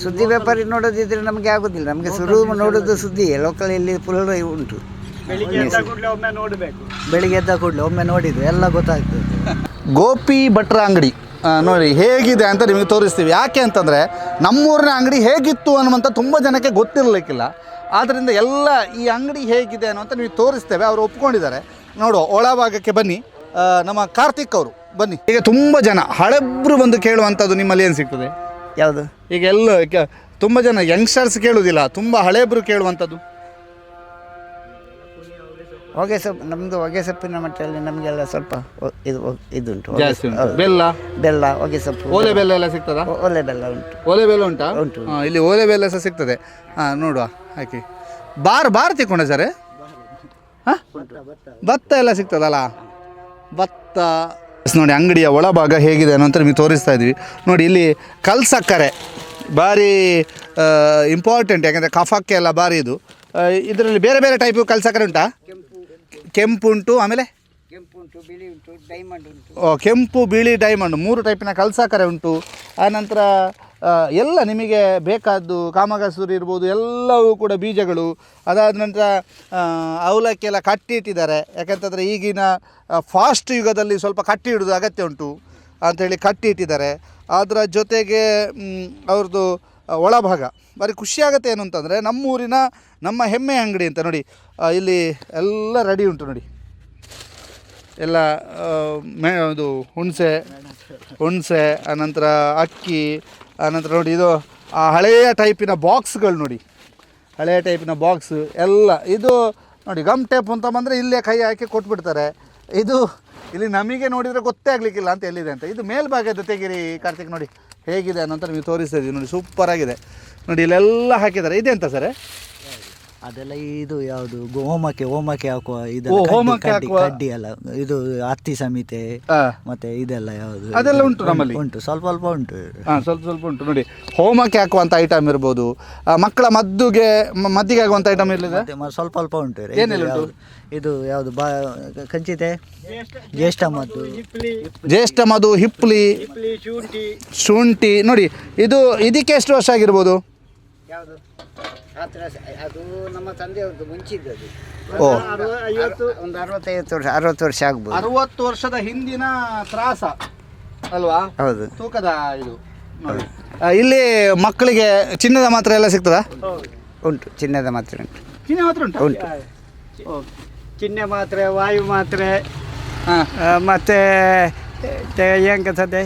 Speaker 2: ಸುದ್ದಿ ಪೇಪರ್ ನೋಡೋದಿದ್ರೆ ನಮಗೆ ಆಗೋದಿಲ್ಲ. ನಮಗೆ ಶುರು ನೋಡೋದು ಸುದ್ದಿ ಲೋಕಲ್ ಇಲ್ಲಿ ಫುಲ್ ಉಂಟು.
Speaker 3: ಬೆಳಿಗ್ಗೆ ಎದ್ದ ಕೂಡಲೇ ಒಮ್ಮೆ ನೋಡಬೇಕು.
Speaker 4: ಬೆಳಿಗ್ಗೆ ಎದ್ದ ಕೂಡಲೇ ಒಮ್ಮೆ ನೋಡಿದ್ದು ಎಲ್ಲ ಗೊತ್ತಾಗ್ತದೆ.
Speaker 1: ಗೋಪಿ ಭಟ್ರ ಅಂಗಡಿ ನೋಡಿ ಹೇಗಿದೆ ಅಂತ ನಿಮಗೆ ತೋರಿಸ್ತೀವಿ. ಯಾಕೆ ಅಂತಂದರೆ ನಮ್ಮೂರಿನ ಅಂಗಡಿ ಹೇಗಿತ್ತು ಅನ್ನುವಂಥ ತುಂಬ ಜನಕ್ಕೆ ಗೊತ್ತಿರಲಿಕ್ಕಿಲ್ಲ. ಆದ್ದರಿಂದ ಎಲ್ಲ ಈ ಅಂಗಡಿ ಹೇಗಿದೆ ಅನ್ನುವಂಥ ನೀವು ತೋರಿಸ್ತೇವೆ. ಅವರು ಒಪ್ಕೊಂಡಿದ್ದಾರೆ. ನೋಡುವ ಒಳಭಾಗಕ್ಕೆ ಬನ್ನಿ. ನಮ್ಮ ಕಾರ್ತಿಕ್ ಅವರು ಬನ್ನಿ. ಈಗ ತುಂಬ ಜನ ಹಳೆಬ್ರು ಬಂದು ಕೇಳುವಂಥದ್ದು ನಿಮ್ಮಲ್ಲಿ ಏನು ಸಿಗ್ತದೆ?
Speaker 2: ಯಾವುದು?
Speaker 1: ಈಗ ಎಲ್ಲ ತುಂಬ ಜನ ಯಂಗ್ಸ್ಟರ್ಸ್ ಕೇಳುವುದಿಲ್ಲ ತುಂಬ ಹಳೆಬ್ರು ಕೇಳುವಂಥದ್ದು
Speaker 2: ಹೊಗೆ ಸೊಪ್ಪು ನಮ್ಮದು ಹೊಗೆ ಸೊಪ್ಪಿನ ಮಟ್ಟದಲ್ಲಿ ನಮಗೆಲ್ಲ ಸ್ವಲ್ಪ ಒ- ಇದು ಒ- ಇದುಂಟು. ಹೊಗೆ
Speaker 1: ಜಾಸ್ತಿ ಉಂಟು. ಬೆಲ್ಲ?
Speaker 2: ಬೆಲ್ಲ ಹೊಗೆ ಸೊಪ್ಪು
Speaker 1: ಓಲೆ ಬೆಲ್ಲ ಎಲ್ಲ ಸಿಗ್ತದಾ?
Speaker 2: ಓಲೆ ಒಲೆ ಬೆಲ್ಲ ಉಂಟು.
Speaker 1: ಓಲೆ ಬೆಲ್ಲ ಉಂಟಾ?
Speaker 2: ಉಂಟು.
Speaker 1: ಹಾಂ ಇಲ್ಲಿ ಓಲೆ ಬೆಲ್ಲ ಸಹ ಸಿಗ್ತದೆ. ಹಾಂ ನೋಡುವ ಹಾಕಿ. ಬಾರ್ ಬಾರ್ ತಿಕ್ಕೊಂಡ ಸರ್? ಹಾಂ? ಭತ್ತ ಎಲ್ಲ ಸಿಗ್ತದಲ್ಲ? ಭತ್ತ. ಎಸ್ ನೋಡಿ ಅಂಗಡಿಯ ಒಳಭಾಗ ಹೇಗಿದೆ ಅನ್ನೋ ಅಂತ ನಿಮಗೆ ತೋರಿಸ್ತಾ ಇದ್ವಿ. ನೋಡಿ ಇಲ್ಲಿ ಕಲ್ಸಕ್ಕರೆ ಭಾರಿ ಇಂಪಾರ್ಟೆಂಟ್ ಯಾಕಂದರೆ ಕಫಕ್ಕೆ ಎಲ್ಲ ಭಾರಿ ಇದು. ಇದರಲ್ಲಿ ಬೇರೆ ಬೇರೆ ಟೈಪು ಕಲ್ಸಕ್ಕರೆ ಉಂಟಾ? ಕೆಂಪು ಉಂಟು ಆಮೇಲೆ?
Speaker 2: ಕೆಂಪು ಉಂಟು ಬಿಳಿ ಉಂಟು. ಡೈಮಂಡ್ ಉಂಟು
Speaker 1: ಓ, ಕೆಂಪು ಬಿಳಿ ಡೈಮಂಡ್ ಮೂರು ಟೈಪಿನ ಕಲ್ಸಾಕರೆ ಉಂಟು. ಆನಂತರ ಆ, ಎಲ್ಲ ನಿಮಗೆ ಬೇಕಾದ್ದು ಕಾಮಗಸೂರಿ ಇರ್ಬೋದು ಎಲ್ಲವೂ ಕೂಡ ಬೀಜಗಳು. ಅದಾದ ನಂತರ ಆ, ಅವಲಕ್ಕಿ ಎಲ್ಲ ಕಟ್ಟಿ ಇಟ್ಟಿದ್ದಾರೆ. ಯಾಕಂತಂದರೆ ಈಗಿನ ಫಾಸ್ಟ್ ಯುಗದಲ್ಲಿ ಸ್ವಲ್ಪ ಕಟ್ಟಿ ಇಡೋದು ಅಗತ್ಯ ಉಂಟು ಅಂಥೇಳಿ ಕಟ್ಟಿ ಇಟ್ಟಿದ್ದಾರೆ. ಅದರ ಜೊತೆಗೆ ಮ್, ಅವ್ರದ್ದು ಆ, ಒಳಭಾಗ. ಭಾರಿ ಖುಷಿಯಾಗತ್ತೆ ಏನು ಅಂತಂದರೆ ನಮ್ಮೂರಿನ ನಮ್ಮ ಹೆಮ್ಮೆ ಅಂಗಡಿ ಅಂತ ನೋಡಿ ಇಲ್ಲಿ ಎಲ್ಲ ರೆಡಿ ಉಂಟು ನೋಡಿ. ಎಲ್ಲ ಮೆ, ಇದು ಹುಣಸೆ ಹುಣಸೆ ಆನಂತರ ಅಕ್ಕಿ ಆನಂತರ ನೋಡಿ ಇದು, ಆ ಹಳೆಯ ಟೈಪಿನ ಬಾಕ್ಸ್ಗಳು ನೋಡಿ. ಹಳೆಯ ಟೈಪಿನ ಬಾಕ್ಸ್ ಎಲ್ಲ. ಇದು ನೋಡಿ ಗಮ್ ಟೇಪ್ ಅಂತ ಬಂದರೆ ಇಲ್ಲೇ ಕೈ ಹಾಕಿ ಕೊಟ್ಬಿಡ್ತಾರೆ. ಇದು ಇಲ್ಲಿ ನಮಗೆ ನೋಡಿದರೆ ಗೊತ್ತೇ ಆಗಲಿಕ್ಕಿಲ್ಲ ಅಂತ ಎಲ್ಲಿದೆ ಅಂತ. ಇದು ಮೇಲ್ಭಾಗದ ತೆಗಿರಿ ಕಾರ್ತಿಕ್ ನೋಡಿ, ಹೇಗಿದೆ ಅನ್ನೋಂಥ ನಿಮಗೆ ತೋರಿಸ್ತಾ ಇದ್ದೀವಿ ನೋಡಿ ಸೂಪರ್ ಆಗಿದೆ. ನೋಡಿ ಇಲ್ಲೆಲ್ಲ ಹಾಕಿದ್ದಾರೆ. ಇದೆಂತ ಸರ್?
Speaker 4: ಅದೆಲ್ಲ ಇದು ಯಾವುದು? ಹೋಮಕ್ಕೆ ಹೋಮಕ್ಕೆ ಹಾಕುವ
Speaker 1: ಓ,
Speaker 4: ಇದೆಲ್ಲ ಕಡ್ಡಿ-
Speaker 1: ಹೋಮಕ್ಕೆ
Speaker 4: ಕಡ್ಡಿ
Speaker 1: ಹಾಕುವ-
Speaker 4: ಕಡ್ಡಿ ಅಲ್ಲ ಇದು ಅತ್ತಿ ಸಮಿತೆ ಮತ್ತೆ ಇದೆಲ್ಲ ಯಾವುದು?
Speaker 1: ಅದೆಲ್ಲ ಉಂಟು ನಮ್ಮಲ್ಲಿ.
Speaker 4: ಉಂಟು ಸ್ವಲ್ಪ ಸ್ವಲ್ಪ ಉಂಟು.
Speaker 1: ಹಾಂ ಸ್ವಲ್ಪ ಸ್ವಲ್ಪ ಉಂಟು. ನೋಡಿ ಹೋಮಕ್ಕೆ ಹಾಕುವಂತ ಐಟಮ್ ಇರ್ಬೋದು. ಆ, ಮಕ್ಕಳ ಮದ್ದುಗೆ ಮ- ಮದ್ದಿಗೆ ಆಗುವಂಥ ಐಟಮ್ ಇರಲಿದೆ
Speaker 4: ಮತ್ತೆ ಮ- ಸ್ವಲ್ಪ ಸ್ವಲ್ಪ ಉಂಟು. ಇದು
Speaker 1: ಏನೆಲ್ಲ ಉಂಟು?
Speaker 4: ಯಾವುದು? ಇದು ಯಾವುದು? ಬಾ ಕಂಚಿತೆ? ಜ್ಯೇಷ್ಠ ಮದ್ದು.
Speaker 1: ಜ್ಯೇಷ್ಠ ಮಧು ಹಿಪ್ಲಿ
Speaker 3: ಶುಂಠಿ.
Speaker 1: ನೋಡಿ ಇದು ಇದಕ್ಕೆ ಎಷ್ಟು ವರ್ಷ ಆಗಿರ್ಬೋದು?
Speaker 2: ಯಾವುದು? ಆ ಥರ ಸ- ಅದು ನಮ್ಮ ತಂದೆಯವ್ರದ್ದು ಮುಂಚಿದ್ದದು
Speaker 1: ಓ.
Speaker 2: ಐವತ್ತು ಒಂದು ಅರವತ್ತೈವತ್ತು ವರ್ಷ ಅರವತ್ತು ವರ್ಷ ಆಗ್ಬೋದು.
Speaker 1: ಅರವತ್ತು ವರ್ಷದ ಹಿಂದಿನ ತ್ರಾಸ ಅಲ್ವಾ?
Speaker 2: ಹೌದು.
Speaker 1: ತೂಕದ ಇದು ನೋಡಿ. ಆ, ಇಲ್ಲಿ ಮಕ್ಕಳಿಗೆ ಚಿನ್ನದ ಮಾತ್ರ ಎಲ್ಲ ಸಿಗ್ತದಾ?
Speaker 2: ಉಂಟು ಚಿನ್ನದ ಮಾತ್ರ ಉಂಟು.
Speaker 1: ಚಿನ್ನ ಮಾತ್ರ ಉಂಟು?
Speaker 2: ಉಂಟು.
Speaker 3: ಚಿಹ್ನೆ ಮಾತ್ರೆ ವಾಯು ಮಾತ್ರೆ ಮತ್ತೆ ಏನ್ ಕಥದೆ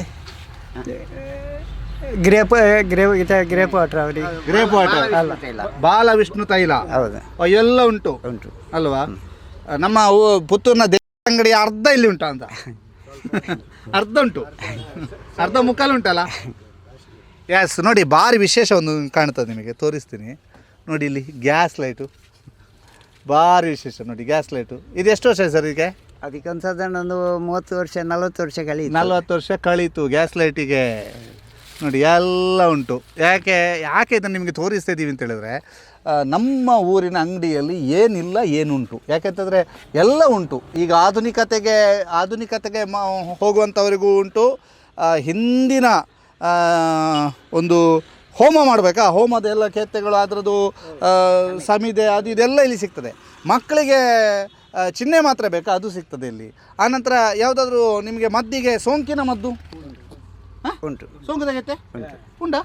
Speaker 3: ಗ್ರೇಪ್ ಗ್ರೇಪ್ ಗ್ರೇಪ್ ವಾಟರ್ ಅವರಿಗೆ.
Speaker 1: Grape water. ಬಾಲ ವಿಷ್ಣು ತೈಲ.
Speaker 2: ಹೌದು.
Speaker 1: ಆ, ಎಲ್ಲ ಉಂಟು.
Speaker 2: ಉಂಟು.
Speaker 1: ಅಲ್ವಾ? ನಮ್ಮ ಪುತ್ತೂರಿನ ದೇವರ ಅಂಗಡಿ ಅರ್ಧ ಇಲ್ಲಿ ಉಂಟಾ ಅಂತ. ಅರ್ಧ ಉಂಟು. ಅರ್ಧ ಮುಕ್ಕಾಲು ಉಂಟಲ್ಲ? ಎಸ್ ನೋಡಿ ಭಾರಿ ವಿಶೇಷ ಒಂದು ಕಾಣ್ತದೆ ನಿಮಗೆ ತೋರಿಸ್ತೀನಿ. ನೋಡಿ ಇಲ್ಲಿ ಗ್ಯಾಸ್ ಲೈಟು ಭಾರಿ ವಿಶೇಷ ನೋಡಿ ಗ್ಯಾಸ್ ಲೈಟು ಇದು ಎಷ್ಟು ವರ್ಷ ಸರ್ ಇದಕ್ಕೆ
Speaker 2: ಅದಕ್ಕೊಂದು ಸಾಧಾರಣ ಒಂದು ಮೂವತ್ತು ವರ್ಷ ನಲವತ್ತು ವರ್ಷ ಕಳೀತು.
Speaker 1: ನಲ್ವತ್ತು ವರ್ಷ ಕಳೀತು ಗ್ಯಾಸ್ ಲೈಟಿಗೆ ನೋಡಿ ಎಲ್ಲ ಉಂಟು. ಯಾಕೆ ಯಾಕೆ ಇದನ್ನು ನಿಮಗೆ ತೋರಿಸ್ತಾ ಇದ್ದೀವಿ ಅಂತ ಹೇಳಿದ್ರೆ ನಮ್ಮ ಊರಿನ ಅಂಗಡಿಯಲ್ಲಿ ಏನಿಲ್ಲ, ಏನುಂಟು. ಯಾಕೆಂತಂದರೆ ಎಲ್ಲ ಉಂಟು. ಈಗ ಆಧುನಿಕತೆಗೆ ಆಧುನಿಕತೆಗೆ ಮ ಹೋಗುವಂಥವರಿಗೂ ಉಂಟು. ಹಿಂದಿನ ಒಂದು ಹೋಮ ಮಾಡಬೇಕಾ? ಹೋಮದ ಎಲ್ಲ ಕೆತ್ತೆಗಳು ಅದರದ್ದು ಸಮಿದೆ, ಅದು ಇದೆಲ್ಲ ಇಲ್ಲಿ ಸಿಗ್ತದೆ. ಮಕ್ಕಳಿಗೆ ಚಿಹ್ನೆ ಮಾತ್ರ ಬೇಕಾ? ಅದು ಸಿಗ್ತದೆ ಇಲ್ಲಿ. ಆನಂತರ ಯಾವುದಾದ್ರೂ ನಿಮಗೆ ಮದ್ದಿಗೆ ಸೋಂಕಿನ ಮದ್ದು?
Speaker 2: ಉಂಟು.
Speaker 1: ಸೋಂಕದ ಕೆತ್ತೆ ಉಂಟಾ.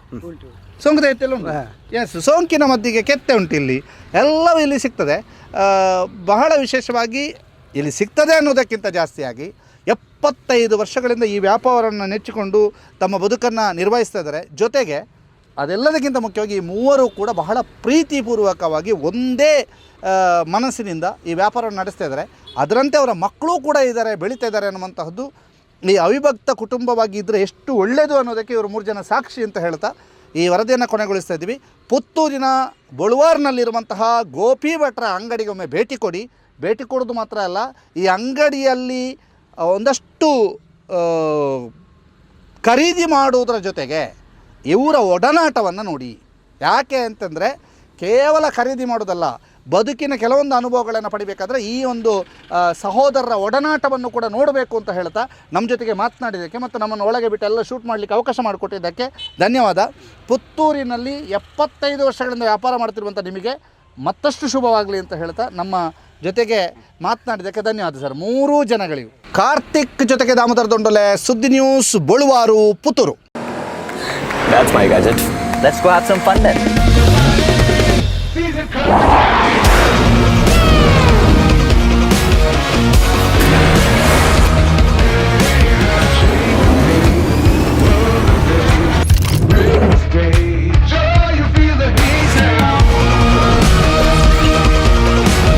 Speaker 1: ಸೋಂಕದ ಕೆತ್ತೆ ಎಲ್ಲ ಉಂಟು? ಎಸ್ ಸೋಂಕಿನ ಮದ್ದಿಗೆ ಕೆತ್ತೆ ಉಂಟು ಇಲ್ಲಿ. ಎಲ್ಲವೂ ಇಲ್ಲಿ ಸಿಗ್ತದೆ. ಬಹಳ ವಿಶೇಷವಾಗಿ ಇಲ್ಲಿ ಸಿಗ್ತದೆ ಅನ್ನೋದಕ್ಕಿಂತ ಜಾಸ್ತಿಯಾಗಿ ಎಪ್ಪತ್ತೈದು ವರ್ಷಗಳಿಂದ ಈ ವ್ಯಾಪಾರವನ್ನು ನೆಚ್ಚಿಕೊಂಡು ತಮ್ಮ ಬದುಕನ್ನು ನಿರ್ವಹಿಸ್ತಾ ಇದ್ದಾರೆ. ಜೊತೆಗೆ ಅದೆಲ್ಲದಕ್ಕಿಂತ ಮುಖ್ಯವಾಗಿ ಈ ಮೂವರು ಕೂಡ ಬಹಳ ಪ್ರೀತಿಪೂರ್ವಕವಾಗಿ ಒಂದೇ ಮನಸ್ಸಿನಿಂದ ಈ ವ್ಯಾಪಾರವನ್ನು ನಡೆಸ್ತಾ ಇದ್ದಾರೆ. ಅದರಂತೆ ಅವರ ಮಕ್ಕಳು ಕೂಡ ಇದ್ದಾರೆ ಬೆಳೀತಾ ಇದ್ದಾರೆ ಅನ್ನುವಂತಹದ್ದು ಈ ಅವಿಭಕ್ತ ಕುಟುಂಬವಾಗಿ ಇದ್ದರೆ ಎಷ್ಟು ಒಳ್ಳೆಯದು ಅನ್ನೋದಕ್ಕೆ ಇವರು ಮೂರು ಜನ ಸಾಕ್ಷಿ ಅಂತ ಹೇಳ್ತಾ ಈ ವರದಿಯನ್ನು ಕೊನೆಗೊಳಿಸ್ತಾ ಇದ್ದೀವಿ. ಪುತ್ತೂರಿನ ಬೊಳುವಾರ್ನಲ್ಲಿರುವಂತಹ ಗೋಪಿ ಭಟ್ರ ಅಂಗಡಿಗೆ ಒಮ್ಮೆ ಭೇಟಿ ಕೊಡಿ. ಭೇಟಿ ಕೊಡೋದು ಮಾತ್ರ ಅಲ್ಲ, ಈ ಅಂಗಡಿಯಲ್ಲಿ ಒಂದಷ್ಟು ಖರೀದಿ ಮಾಡುವುದರ ಜೊತೆಗೆ ಇವರ ಒಡನಾಟವನ್ನು ನೋಡಿ. ಯಾಕೆ ಅಂತಂದರೆ ಕೇವಲ ಖರೀದಿ ಮಾಡೋದಲ್ಲ ಬದುಕಿನ ಕೆಲವೊಂದು ಅನುಭವಗಳನ್ನು ಪಡಿಬೇಕಾದ್ರೆ ಈ ಒಂದು ಸಹೋದರರ ಒಡನಾಟವನ್ನು ಕೂಡ ನೋಡಬೇಕು ಅಂತ ಹೇಳ್ತಾ ನಮ್ಮ ಜೊತೆಗೆ ಮಾತನಾಡಿದ್ದಕ್ಕೆ ಮತ್ತು ನಮ್ಮನ್ನು ಒಳಗೆ ಬಿಟ್ಟು ಎಲ್ಲ ಶೂಟ್ ಮಾಡಲಿಕ್ಕೆ ಅವಕಾಶ ಮಾಡಿಕೊಟ್ಟಿದ್ದಕ್ಕೆ ಧನ್ಯವಾದ. ಪುತ್ತೂರಿನಲ್ಲಿ ಎಪ್ಪತ್ತೈದು ವರ್ಷಗಳಿಂದ ವ್ಯಾಪಾರ ಮಾಡ್ತಿರುವಂಥ ನಿಮಗೆ ಮತ್ತಷ್ಟು ಶುಭವಾಗಲಿ ಅಂತ ಹೇಳ್ತಾ ನಮ್ಮ ಜೊತೆಗೆ ಮಾತನಾಡಿದ್ದಕ್ಕೆ ಧನ್ಯವಾದ ಸರ್. ಮೂರೂ ಜನಗಳಿಗೂ. ಕಾರ್ತಿಕ್ ಜೊತೆಗೆ Damodara Dondole Suddi news Baluvaru Puttur.
Speaker 9: That's my gadget. Let's go have some fun then.